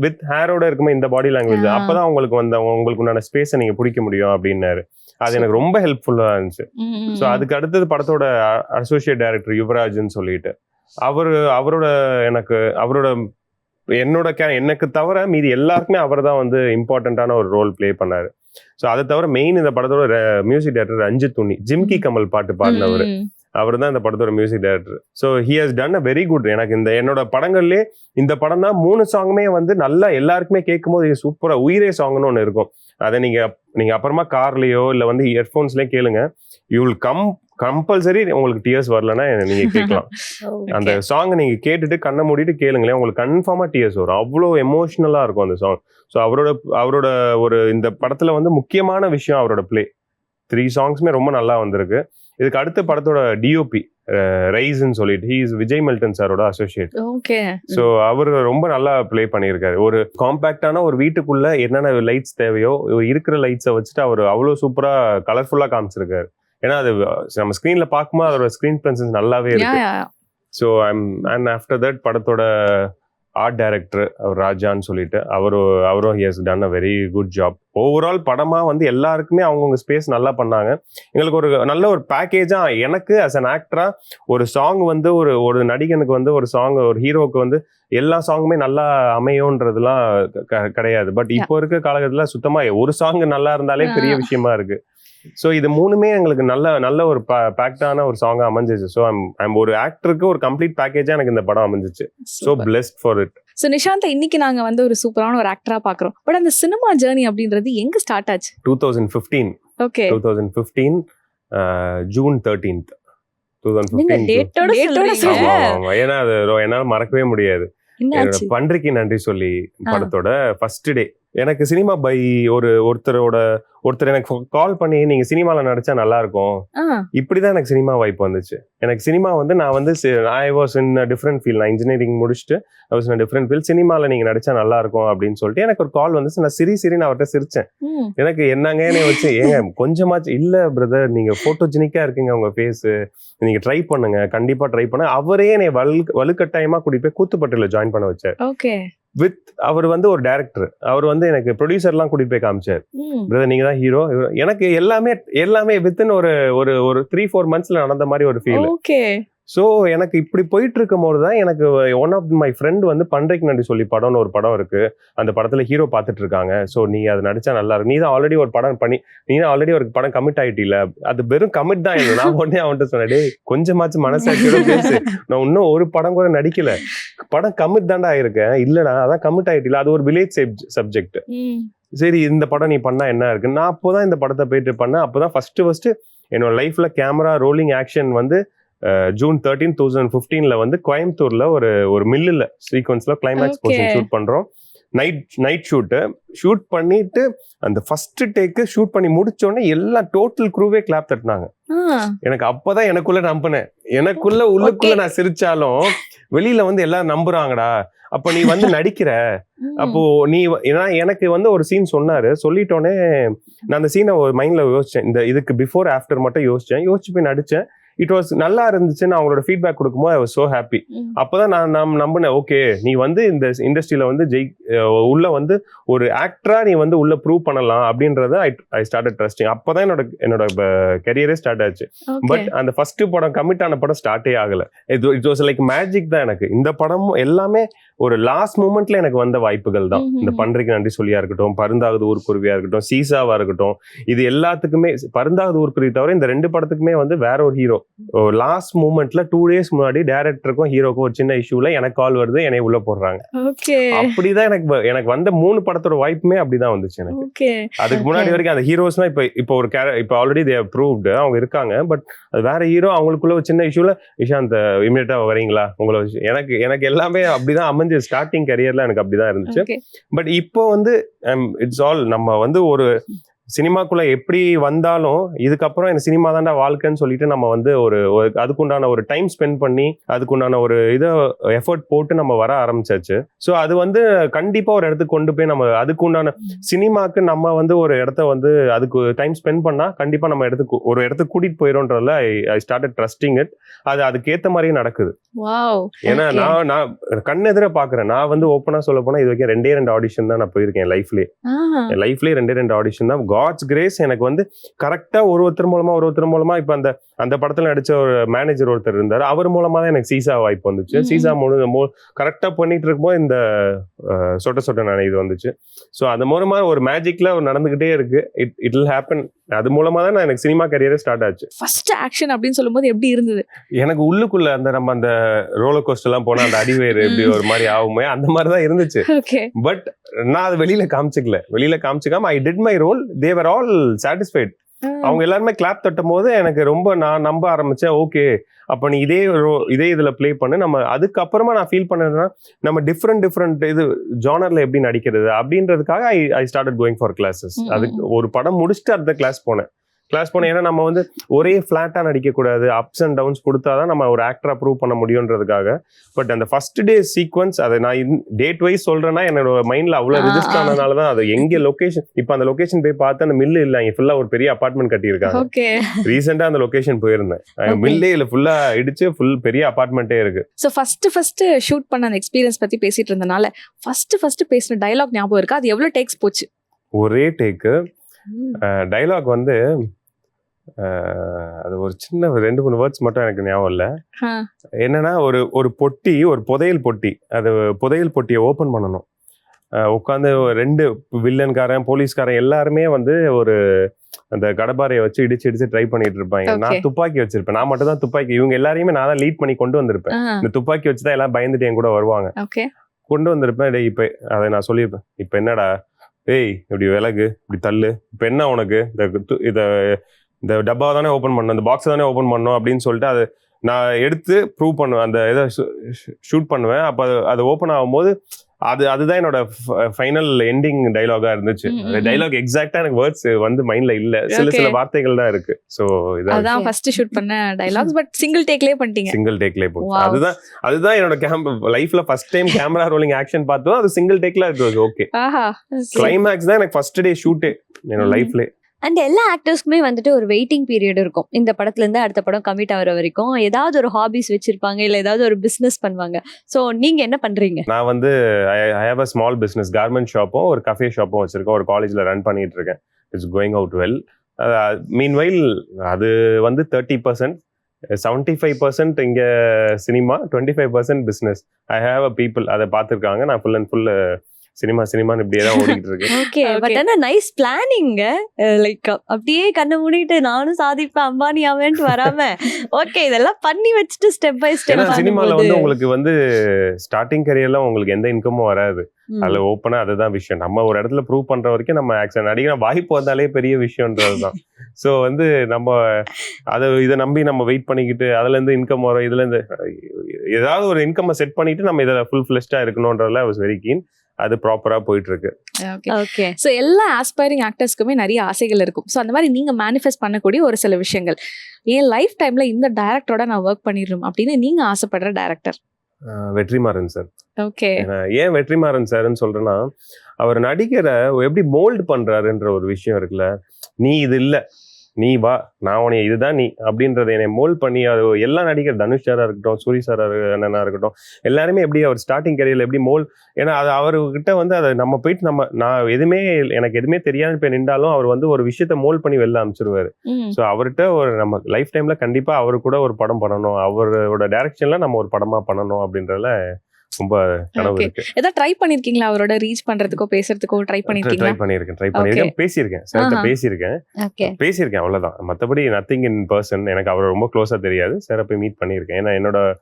Speaker 3: வித் ஹேரோட இருக்கும்போது இந்த பாடி லாங்குவேஜ். அப்பதான் உங்களுக்கு வந்து உங்களுக்கு உண்டான ஸ்பேஸை நீங்க பிடிக்க முடியும் அப்படின்னாரு. அது எனக்கு ரொம்ப ஹெல்ப்ஃபுல்லா இருந்துச்சு. ஸோ அதுக்கு அடுத்தது படத்தோட அசோசியேட் டைரக்டர் யுவராஜ்னு சொல்லிட்டு அவர் அவரோட எனக்கு அவரோட என்னோட கே எனக்கு தவிர மீதி எல்லாருக்குமே அவர் தான் வந்து இம்பார்ட்டண்ட்டான ஒரு ரோல் ப்ளே பண்ணாரு. ஸோ அதை தவிர மெயின் இந்த படத்தோட மியூசிக் டைரக்டர் ரஞ்சித் துணி ஜிம்கி கமல் பாட்டு பாடினவர். அவர் தான் இந்த படத்தோட music director so he has done a very good எனக்கு இந்த என்னோட படங்கள்லே இந்த படம் தான் மூணு சாங்குமே வந்து நல்லா எல்லாருக்குமே கேட்கும்போது இது சூப்பரா உயிரே சாங்னு ஒன்று இருக்கும். அதை நீங்க நீங்க அப்புறமா கார்லயோ இல்லை வந்து இயர்ஃபோன்ஸ்லயே கேளுங்க. யூ வில் கம் கம்பல்சரி உங்களுக்கு டியர்ஸ் வரலன்னா நீங்க கேட்கலாம். அந்த சாங் நீங்க கேட்டுட்டு கண்ணை மூடிட்டு கேளுங்களேன் உங்களுக்கு கன்ஃபார்மா டியர்ஸ் வரும். அவ்வளோ எமோஷனலா இருக்கும் அந்த சாங் ஸோ அவரோட அவரோட ஒரு இந்த படத்துல வந்து முக்கியமான விஷயம் அவரோட ப்ளே த்ரீ சாங்ஸ்மே ரொம்ப நல்லா வந்திருக்கு. இதுக்கு அடுத்த படத்தோட டிஓபி ரைஸ்ன்னு சொல்லிட்டு ஹீ இஸ் விஜய் மெல்டன் சாரோட அசோசியேட்
Speaker 1: ஓகே
Speaker 3: ஸோ அவர் ரொம்ப நல்லா ப்ளே பண்ணியிருக்காரு. ஒரு காம்பேக்டான ஒரு வீட்டுக்குள்ள என்னென்ன லைட்ஸ் தேவையோ இருக்கிற லைட்ஸை வச்சுட்டு அவர் அவ்வளோ சூப்பரா கலர்ஃபுல்லா காமிச்சிருக்காரு. ஏன்னா அது நம்ம ஸ்க்ரீன்ல பார்க்கும்போது அதோட ஸ்க்ரீன் பிரசன்ஸ் நல்லாவே இருக்கு. So I'm and after that படத்தோட ஆர்ட் டைரக்டர் அவர் ராஜான்னு சொல்லிட்டு அவரும் அவரும் he has done a very good job overall படமா வந்து எல்லாருக்குமே அவங்கவுங்க ஸ்பேஸ் நல்லா பண்ணாங்க. எங்களுக்கு ஒரு நல்ல ஒரு பேக்கேஜா எனக்கு அஸ் அன் ஆக்டரா ஒரு சாங் வந்து ஒரு ஒரு நடிகனுக்கு வந்து ஒரு சாங் ஒரு ஹீரோக்கு வந்து எல்லா சாங்குமே நல்லா அமையும்ன்றதுலாம் க- கிடையாது. பட் இப்போ இருக்க காலகட்டத்தில் சுத்தமா ஒரு சாங் நல்லா இருந்தாலே பெரிய. விஷயமா இருக்கு. ஸோ இது மூணுமே எங்களுக்கு நல்ல நல்ல ஒரு பேக்டான ஒரு சாங்கா அமைஞ்சிச்சு. ஸோ ஐம் ஒரு ஆக்டருக்கு ஒரு கம்ப்ளீட் பேக்கேஜா எனக்கு இந்த படம் அமைஞ்சிச்சு. So blessed for it
Speaker 1: so Nishanth இன்னைக்கு நாங்க வந்து ஒரு சூப்பரான ஒரு ஆக்டரா பாக்குறோம். பட் அந்த சினிமா ஜேர்னி அப்படின்றது எங்க ஸ்டார்ட் ஆச்சு?
Speaker 3: Two thousand fifteen
Speaker 1: okay
Speaker 3: two thousand fifteen June thirteenth two thousand ஏன்னா அது ரொ- என்னால மறக்கவே முடியாது. பன்றிக்கு நன்றி சொல்லி. படத்தோட ஃபர்ஸ்ட் டே எனக்கு சினிமா பை ஒரு ஒருத்தரோட ஒருத்தர் எனக்கு கால் பண்ணி நீங்க சினிமால நடிச்சா நல்லா இருக்கும் இப்படிதான் எனக்கு சினிமா வாய்ப்பு வந்துச்சு. எனக்கு சினிமா வந்து நான் வந்து I was in different feel நான் இன்ஜினியரிங் முடிச்சுட்டு I was in different feel சினிமால நீங்க நடிச்சா நல்லா இருக்கும் அப்படின்னு சொல்லிட்டு எனக்கு ஒரு கால் வந்துச்சு. நான் சிரி சிரி நான் அவர்கிட்ட சிரிச்சேன் எனக்கு என்னங்க என்னை வச்சு ஏங்க கொஞ்சமாச்சு இல்ல பிரதர் நீங்க போட்டோஜெனிக்கா இருக்குங்க உங்க ஃபேஸ் நீங்க ட்ரை பண்ணுங்க கண்டிப்பா ட்ரை பண்ண அவரே என்னை வலு வலுக்கட்டாயமா கூட்டிட்டு போய் கூத்துப்பட்டில ஜாயின் பண்ண வச்சார்.
Speaker 1: ஓகே
Speaker 3: வித் அவர் வந்து ஒரு டேரக்டர் அவர் வந்து எனக்கு ப்ரொடியூசர்லாம் கூட்டிட்டு போய் காமிச்சார். பிரதர் நீங்க தான் ஹீரோ எனக்கு எல்லாமே எல்லாமே வித்தின் ஒரு ஒரு ஒரு த்ரீ ஃபோர் மந்த்ஸ்ல நடந்த மாதிரி ஒரு ஃபீல் ஸோ எனக்கு இப்படி போயிட்டு இருக்கும் போது தான் எனக்கு ஒன் ஆஃப் மை ஃப்ரெண்ட் வந்து பண்றைக்கு நன்றி சொல்லி படம்னு ஒரு படம் இருக்கு. அந்த படத்துல ஹீரோ பார்த்துட்டு இருக்காங்க ஸோ நீ அது நடிச்சா நல்லா இருக்கும். நீ தான் ஆல்ரெடி ஒரு படம் பண்ணி நீ தான் ஆல்ரெடி ஒரு படம் கமிட் ஆயிட்டில அது வெறும் கமிட் தான் இல்லை நான் உடனே அவன்கிட்ட சொன்னேன் டேய் கொஞ்சமாச்சும் மனசாட்சியோட பேசு. நான் இன்னும் ஒரு படம் கூட நடிக்கல. படம் கமிட் தாண்டா ஆயிருக்கேன் இல்லடா அதான் கமிட் ஆயிட்டில அது ஒரு வில்லேஜ் சப்ஜெக்ட் சரி இந்த படம் நீ பண்ணா என்ன இருக்கு? நான் அப்போதான் இந்த படத்தை போயிட்டு பண்ணேன். அப்போதான் ஃபர்ஸ்ட் ஃபர்ஸ்ட் என்னோட லைஃப்ல கேமரா ரோலிங் ஆக்ஷன் வந்து ஜூன் தேர்ட்டீன் தௌசண்ட் ஃபிஃப்டீன்ல வந்து கோயம்புத்தூர்ல ஒரு ஒரு மில்லுல சீக்வன்ஸ்ல கிளைமேக்ஸ். போர்ஷன் ஷூட் பண்றோம். நைட் நைட் ஷூட்டு ஷூட் பண்ணிட்டு அந்த ஃபர்ஸ்ட் டேக்கு ஷூட் பண்ணி முடிச்ச உடனே எல்லா டோட்டல் க்ரூவே கிளாப் தட்டினாங்க. எனக்கு அப்பதான் எனக்குள்ள நம்பினேன். எனக்குள்ள உள்ளுக்குள்ள நான் சிரிச்சாலும் வெளியில வந்து எல்லாரும் நம்புறாங்கடா. அப்ப நீ வந்து நடிக்கிற. அப்போ நீ ஏன்னா எனக்கு வந்து ஒரு சீன் சொன்னாரு. சொல்லிட்டோன்னே நான் அந்த சீனை ஒரு மைண்ட்ல யோசிச்சேன். இந்த இதுக்கு பிஃபோர் ஆஃப்டர் மட்டும் யோசிச்சேன். யோசிச்சு போய் நடிச்சேன். இட் வாஸ் நல்லா இருந்துச்சுன்னு அவங்களோட ஃபீட்பேக் கொடுக்கும்போது ஐ வாஸ் சோ ஹாப்பி. அப்பதான் நான் நான் நம்பினேன் ஓகே நீ வந்து இந்த இண்டஸ்ட்ரியில வந்து ஜெய் உள்ள வந்து ஒரு ஆக்டரா நீ வந்து உள்ள ப்ரூவ் பண்ணலாம் அப்படின்றத ஐ ஐ ஸ்டார்ட் ட்ரஸ்டிங் அப்பதான் என்னோட என்னோட கரியரே ஸ்டார்ட் ஆச்சு. பட் அந்த ஃபர்ஸ்ட் படம் கமிட் ஆன படம் ஸ்டார்ட்டே ஆகல. இது இட் வாஸ் லைக் மேஜிக் தான் எனக்கு. இந்த படமும் எல்லாமே ஒரு லாஸ்ட் மூமெண்ட்ல எனக்கு வந்த வாய்ப்புகள் தான். இந்த பன்றிக்கு நன்றி சொல்லியா இருக்கட்டும் பருந்தாகுது ஊர்க்குருவியா இருக்கட்டும் சீசாவா இருக்கட்டும் இது எல்லாத்துக்குமே பருந்தாகுது ஊர்க்குருவி தவிர இந்த ரெண்டு படத்துக்குமே வந்து வேற ஒரு ஹீரோ லாஸ்ட் மூமெண்ட்ல டூ டேஸ் முன்னாடி டேரக்டருக்கும் ஹீரோக்கும் ஒரு சின்ன இஷ்யூல எனக்கு கால் வருது என்னை உள்ள போடுறாங்க. அப்படிதான் எனக்கு எனக்கு வந்த மூணு படத்தோட வாய்ப்புமே அப்படிதான் வந்துச்சு எனக்கு. அதுக்கு முன்னாடி. வரைக்கும் அந்த ஹீரோஸ்னா இப்ப இப்போ ஒரு கேர இப்போ ஆல்ரெடி தே ப்ரூவ்டு அவங்க இருக்காங்க பட் அது வேற ஹீரோ அவங்களுக்குள்ள ஒரு சின்ன இஷ்யூல நிஷாந்த் இமீடியட்டா வரீங்களா உங்களை எனக்கு எனக்கு எல்லாமே அப்படிதான் அமைஞ்சு ஸ்டார்டிங் கரியர்ல எனக்கு அப்படிதான் இருந்துச்சு. பட் இப்போ வந்து இட்ஸ் ஆல் நம்ம வந்து ஒரு சினிமாக்குள்ள எப்படி வந்தாலும் இதுக்கப்புறம் இந்த சினிமா தாண்டா வாழ்க்கைன்னு சொல்லிட்டு நம்ம வந்து ஒரு அதுக்குண்டான ஒரு டைம் ஸ்பெண்ட் பண்ணி அதுக்குண்டான ஒரு இதை எஃபர்ட் போட்டு நம்ம வர ஆரம்பிச்சாச்சு. ஸோ அது வந்து கண்டிப்பா ஒரு இடத்துக்கு கொண்டு போய் நம்ம அதுக்குண்டான சினிமாக்கு நம்ம வந்து ஒரு இடத்த வந்து அதுக்கு டைம் ஸ்பெண்ட் பண்ணா கண்டிப்பா நம்ம இடத்துக்கு ஒரு இடத்துக்கு கூட்டிட்டு போயிடும்ன்றதுல ஐ ஸ்டார்டட் ட்ரஸ்டிங் இட் அது அதுக்கேத்த மாதிரியே நடக்குது. ஏன்னா. நான் நான் கண்ணெதிர பாக்குறேன். நான் வந்து ஓப்பனா சொல்ல போனா இது வரைக்கும் ரெண்டே ரெண்டு ஆடிஷன் தான் நான் போயிருக்கேன் லைஃப்லயே லைஃப்லயே ரெண்டே ரெண்டு ஆடிஷன் தான். காட்ஸ் கிரேஸ் எனக்கு வந்து கரெக்டா ஒரு ஒருத்தர் மூலமா ஒரு ஒருத்தர் மூலமா இப்ப அந்த அந்த படத்துல நடிச்ச ஒரு மேனேஜர் ஒருத்தர் இருந்தாரு. அவர் மூலமா தான் எனக்கு சீசா வாய்ப்பு வந்துச்சு. சீசா மூணு கரெக்டா பண்ணிட்டு இருக்கும்போது இந்த சொட்ட சொட்ட நான் இது வந்துச்சு. ஸோ அது மூலமா ஒரு மேஜிக்ல நடந்துகிட்டே இருக்கு. இட் இட் வில் ஹேப்பன் அது மூலமா தான் நான் எனக்கு சினிமா கரியரே ஸ்டார்ட் ஆச்சு.
Speaker 1: ஃபர்ஸ்ட் ஆக்ஷன் அப்படின்னு சொல்லும்போது எப்படி இருந்தது?
Speaker 3: எனக்கு உள்ளுக்குள்ள அந்த நம்ம அந்த ரோலர் கோஸ்டர் எல்லாம் போனா அந்த அடிவேறு எப்படி ஒரு மாதிரி ஆகுமே அந்த மாதிரி தான் இருந்துச்சு. பட் நான் அது வெளியில காமிச்சிக்கல. வெளியில காமிச்சிக்காம I did my role they were all satisfied அவங்க எல்லாருமே கிளாப் தட்டும் போது எனக்கு ரொம்ப நான் நம்ப ஆரம்பிச்சேன் ஓகே அப்ப நீ இதே இதே இதுல ப்ளே பண்ணு. நம்ம அதுக்கப்புறமா நான் ஃபீல் பண்ணதுன்னா நம்ம டிஃப்ரெண்ட் டிஃப்ரெண்ட் இது ஜானர்ல எப்படி நடிக்கிறது? அப்படின்றதுக்காக I I started going for classes அதுக்கு ஒரு படம் முடிச்சுட்டு அடுத்த கிளாஸ் போனேன். கிளாஸ் போனேன். ஏன்னா நம்ம வந்து ஒரே ஃபிளாட்டா நடிக்க கூடாது அப்ஸ் அண்ட் டவுன்ஸ் கொடுத்தாதான் நம்ம ஒரு ஆக்டரா ப்ரூவ் பண்ண முடியுன்றதுக்காக பட் அந்த ஃபர்ஸ்ட் டே சீக்வன்ஸ் அதை நான் டேட் வைஸ் சொல்றேன்னா என்னோட மைண்ட்ல அவ்வளவு
Speaker 1: ஆ,
Speaker 3: ரிஜிஸ்டர். ஆனதுனால தான் அது எங்க லொகேஷன் இப்போ அந்த லொகேஷன் போய் பார்த்து அந்த மில்லு இல்ல இங்க ஃபுல்லா ஒரு பெரிய அபார்ட்மெண்ட் கட்டியிருக்காங்க.
Speaker 1: ஓகே.
Speaker 3: ரீசெண்டா அந்த லொகேஷன் போயிருந்தேன். மில்லே இல்ல ஃபுல்லா இடிச்சு ஃபுல் பெரிய அபார்ட்மெண்ட்டே இருக்கு.
Speaker 1: ஸோ ஃபர்ஸ்ட் ஃபர்ஸ்ட் ஷூட் பண்ண அந்த எக்ஸ்பீரியன்ஸ் பத்தி பேசிட்டு இருந்தனால ஃபர்ஸ்ட் ஃபர்ஸ்ட் பேசின டயலாக் ஞாபகம் இருக்கா? அது எவ்வளவு டேக்ஸ் போச்சு?
Speaker 3: ஒரே டேக்கு டைலாக் வந்து அது ஒரு சின்ன ஒரு ரெண்டு மூணு வேர்ட்ஸ் மட்டும் எனக்கு ஞாபகம் இல்ல. என்னன்னா ஒரு ஒரு பொட்டி ஒரு புதையல் பொட்டி. அது புதையல் பொட்டியை ஓபன் பண்ணணும். உட்காந்து ரெண்டு வில்லன்காரன் போலீஸ்காரன் எல்லாருமே வந்து ஒரு அந்த கடப்பாரையை வச்சு இடிச்சு இடிச்சு ட்ரை பண்ணிட்டு இருப்பாங்க. நான் துப்பாக்கி வச்சிருப்பேன். நான் மட்டும் தான் துப்பாக்கி. இவங்க எல்லாரையுமே நான் தான் லீட் பண்ணி கொண்டு வந்திருப்பேன். இந்த துப்பாக்கி வச்சு தான் எல்லாம் பயந்துட்டு என் கூட வருவாங்க. கொண்டு வந்திருப்பேன். டேய் இப்போ அதை நான் சொல்லியிருப்பேன். இப்போ என்னடா? ஏய் இப்படி விலகு இப்படி தள்ளு. இப்போ என்ன உனக்கு? இந்த இத இந்த டப்பா தானே ஓப்பன் பண்ணணும் இந்த பாக்ஸ் தானே ஓப்பன் பண்ணணும் அப்படின்னு சொல்லிட்டு அது நான் எடுத்து ப்ரூவ் பண்ணுவேன். அந்த இதை ஷூட் பண்ணுவேன். அப்போ அது அது ஓப்பன் ஆகும்போது அது அதுதான் என்னோட ஃபைனல் எண்டிங் டைலாகா இருந்துச்சு. டைலாக் எக்ஸாக்டா எனக்கு வேர்ட்ஸ் வந்து மைண்ட்ல இல்ல. சில சில. வார்த்தைகள் தான் இருக்கு. ஸோ இதான்.
Speaker 1: அதான் ஃபர்ஸ்ட் ஷூட் பண்ண டயலாக்ஸ் பட் சிங்கிள் டேக்லயே பண்ணிட்டீங்க.
Speaker 3: சிங்கிள் டேக்ல போச்சு. அதுதான் அதுதான் என்னோட கேம் லைஃப்ல first time camera rolling action பார்த்தோம் அது சிங்கிள் டேக்ல இருக்கு ஓகே
Speaker 1: ஆஹா
Speaker 3: கிளைமேக்ஸ் தான் எனக்கு ஃபர்ஸ்ட் டே ஷூட்டே என்னோட
Speaker 1: ம்.
Speaker 2: அண்ட் எல்லா ஆக்டர்ஸ்க்குமே வந்துட்டு ஒரு வெயிட்டிங் பீரியட் இருக்கும். இந்த படத்துலேருந்து அடுத்த படம் கமிட் ஆகிற வரைக்கும். ஏதாவது ஒரு ஹாபிஸ் வச்சிருப்பாங்க இல்லை ஏதாவது ஒரு பிஸ்னஸ் பண்ணுவாங்க. ஸோ நீங்கள் என்ன பண்ணுறீங்க
Speaker 3: நான் வந்து I have a small business garment ஷாப்பும் ஒரு கஃபே ஷாப்பும் வச்சுருக்கோம் ஒரு காலேஜில் ரன் பண்ணிட்டு இருக்கேன். It's going out well meanwhile அது வந்து thirty percent seventy five percent இங்கே cinema twenty five percent business I have a people அதை பார்த்துருக்காங்க. நான் ஃபுல் அண்ட் ஃபுல் சினிமா சினிமான்னு இப்படியே தான் ஓடிக்கிட்டு இருக்கேன்
Speaker 2: ஓகே. பட் ஆனா நைஸ் பிளானிங்க லைக் அப்படியே கண்ணை மூடிட்டு நானும் சாதிப்பேன் அம்பானி ஆவேன்ட்டு வராம. ஓகே இதெல்லாம் பண்ணி வச்சுட்டு ஸ்டெப் பை ஸ்டெப்
Speaker 3: சினிமால வந்து உங்களுக்கு வந்து ஸ்டார்டிங் கரியர்ல உங்களுக்கு எந்த இன்கமும் வராது. அதுல ஓப்பனா அதுதான் விஷயம். நம்ம ஒரு இடத்துல ப்ரூவ் பண்ற வரைக்கும் நம்ம ஆக்சன் நடிக்கிற வாய்ப்பு வந்தாலே பெரிய விஷயம்ன்றதுதான் சோ வந்து நம்ம அதை இதை நம்பி நம்ம வெயிட் பண்ணிக்கிட்டு அதுல இருந்து இன்கம் வரும் இதுல இருந்து ஏதாவது ஒரு இன்கம் செட் பண்ணிட்டு நம்ம இதுல ஃபுல் ஃபிளெஷ்டா இருக்கணும்ன்றதுல வாஸ் வெரி கீன் அது ப்ராப்பரா போயிட்டு இருக்கு
Speaker 1: ஓகே ஸோ எல்லா ஆஸ்பைரிங் ஆக்டர்ஸ்க்குமே நிறைய ஆசைகள் இருக்கும். ஸோ அந்த மாதிரி நீங்க மேனிஃபெஸ்ட் பண்ணக்கூடிய ஒரு சில விஷயங்கள். என் லைஃப் டைம்ல இந்த டைரக்டரோட நான் ஒர்க் பண்ணிடணும் அப்படின்னு நீங்க ஆசைப்படுற டைரக்டர்
Speaker 3: வெற்றிமாறன் சார்.
Speaker 1: ஓகே
Speaker 3: ஏன் வெற்றிமாறன் சார்னு சொல்றேன்னா அவர் நடிகரை எப்படி மோல்டு பண்றாருன்ற ஒரு விஷயம் இருக்குல்ல நீ இது இல்ல. நீ வா நான் உனைய இதுதான் நீ அப்படின்றத என்னை மோல்ட் பண்ணி அது எல்லா நடிகர் தனுஷ் சாரா இருக்கட்டும் சூரி சாரா அண்ணனா இருக்கட்டும் எல்லாருமே எப்படி அவர் ஸ்டார்டிங் கரியர்ல எப்படி மோல் ஏன்னா அது அவர்கிட்ட வந்து அதை நம்ம போயிட்டு நம்ம நான் எதுவுமே எனக்கு எதுவுமே தெரியாத போய் நின்றாலும் அவர் வந்து ஒரு விஷயத்த மோல்ட் பண்ணி வெளில அனுப்பிச்சிருவாரு. ஸோ அவர்கிட்ட ஒரு நம்ம லைஃப் டைம்ல கண்டிப்பா அவரு கூட ஒரு படம் பண்ணணும் அவரோட டைரக்ஷன்ல நம்ம ஒரு படமா பண்ணணும் அப்படின்றதுல ரொம்ப கனவு. இருக்கு.
Speaker 1: ஏதாவது ட்ரை பண்ணிருக்கீங்களா? அவரோட ரீச் பண்றதுக்கோ பேசுறதுக்கோ ட்ரை
Speaker 3: ட்ரை
Speaker 1: பண்ணிருக்கீங்களா?
Speaker 3: பண்ணியிருக்கேன் ட்ரை பண்ணியிருக்கேன் பேசியிருக்கேன்
Speaker 1: ஆஹா.
Speaker 3: பேசியிருக்கேன். பேசியிருக்கேன் அவ்வளவுதான். மத்தபடி நத்திங் இன் பர்சன் எனக்கு அவர் ரொம்ப க்ளோஸா தெரியாது. சாரை போய் மீட் பண்ணியிருக்கேன். ஏன்னா என்னோட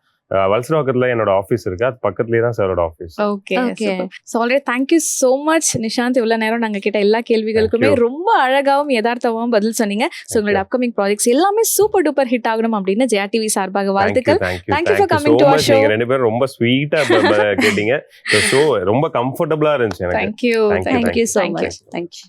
Speaker 3: வல்சராக்கத்துல என்னோட ஆஃபீஸ் இருக்கு அது பக்கத்துலயே தான் சாரோட office
Speaker 1: okay
Speaker 2: Okay.
Speaker 1: So already thank you so much Nishanth இவ்வளவு நேரம் நாங்க கிட்ட எல்லா கேள்விகளுக்குமே. ரொம்ப அழகாவும் யதார்த்தமாவும் பதில் சொன்னீங்க ஸோ உங்களோட. அப்கமிங் ப்ராஜெக்ட்ஸ் எல்லாமே சூப்பர் டூப்பர் ஹிட் ஆகணும் அப்படின்னு ஜெயா டிவி சார்பாக வாழ்த்துக்கள்
Speaker 3: thank you
Speaker 1: to our
Speaker 3: much
Speaker 1: show.
Speaker 3: நீங்க ரெண்டு பேரும் ரொம்ப ஸ்வீட்டா கேட்டீங்க ஸோ ரொம்ப கம்ஃபர்டபுளா இருந்துச்சு எனக்கு
Speaker 1: thank you
Speaker 3: Thank you.
Speaker 2: Thank you so
Speaker 1: Thank you.
Speaker 2: Much thank you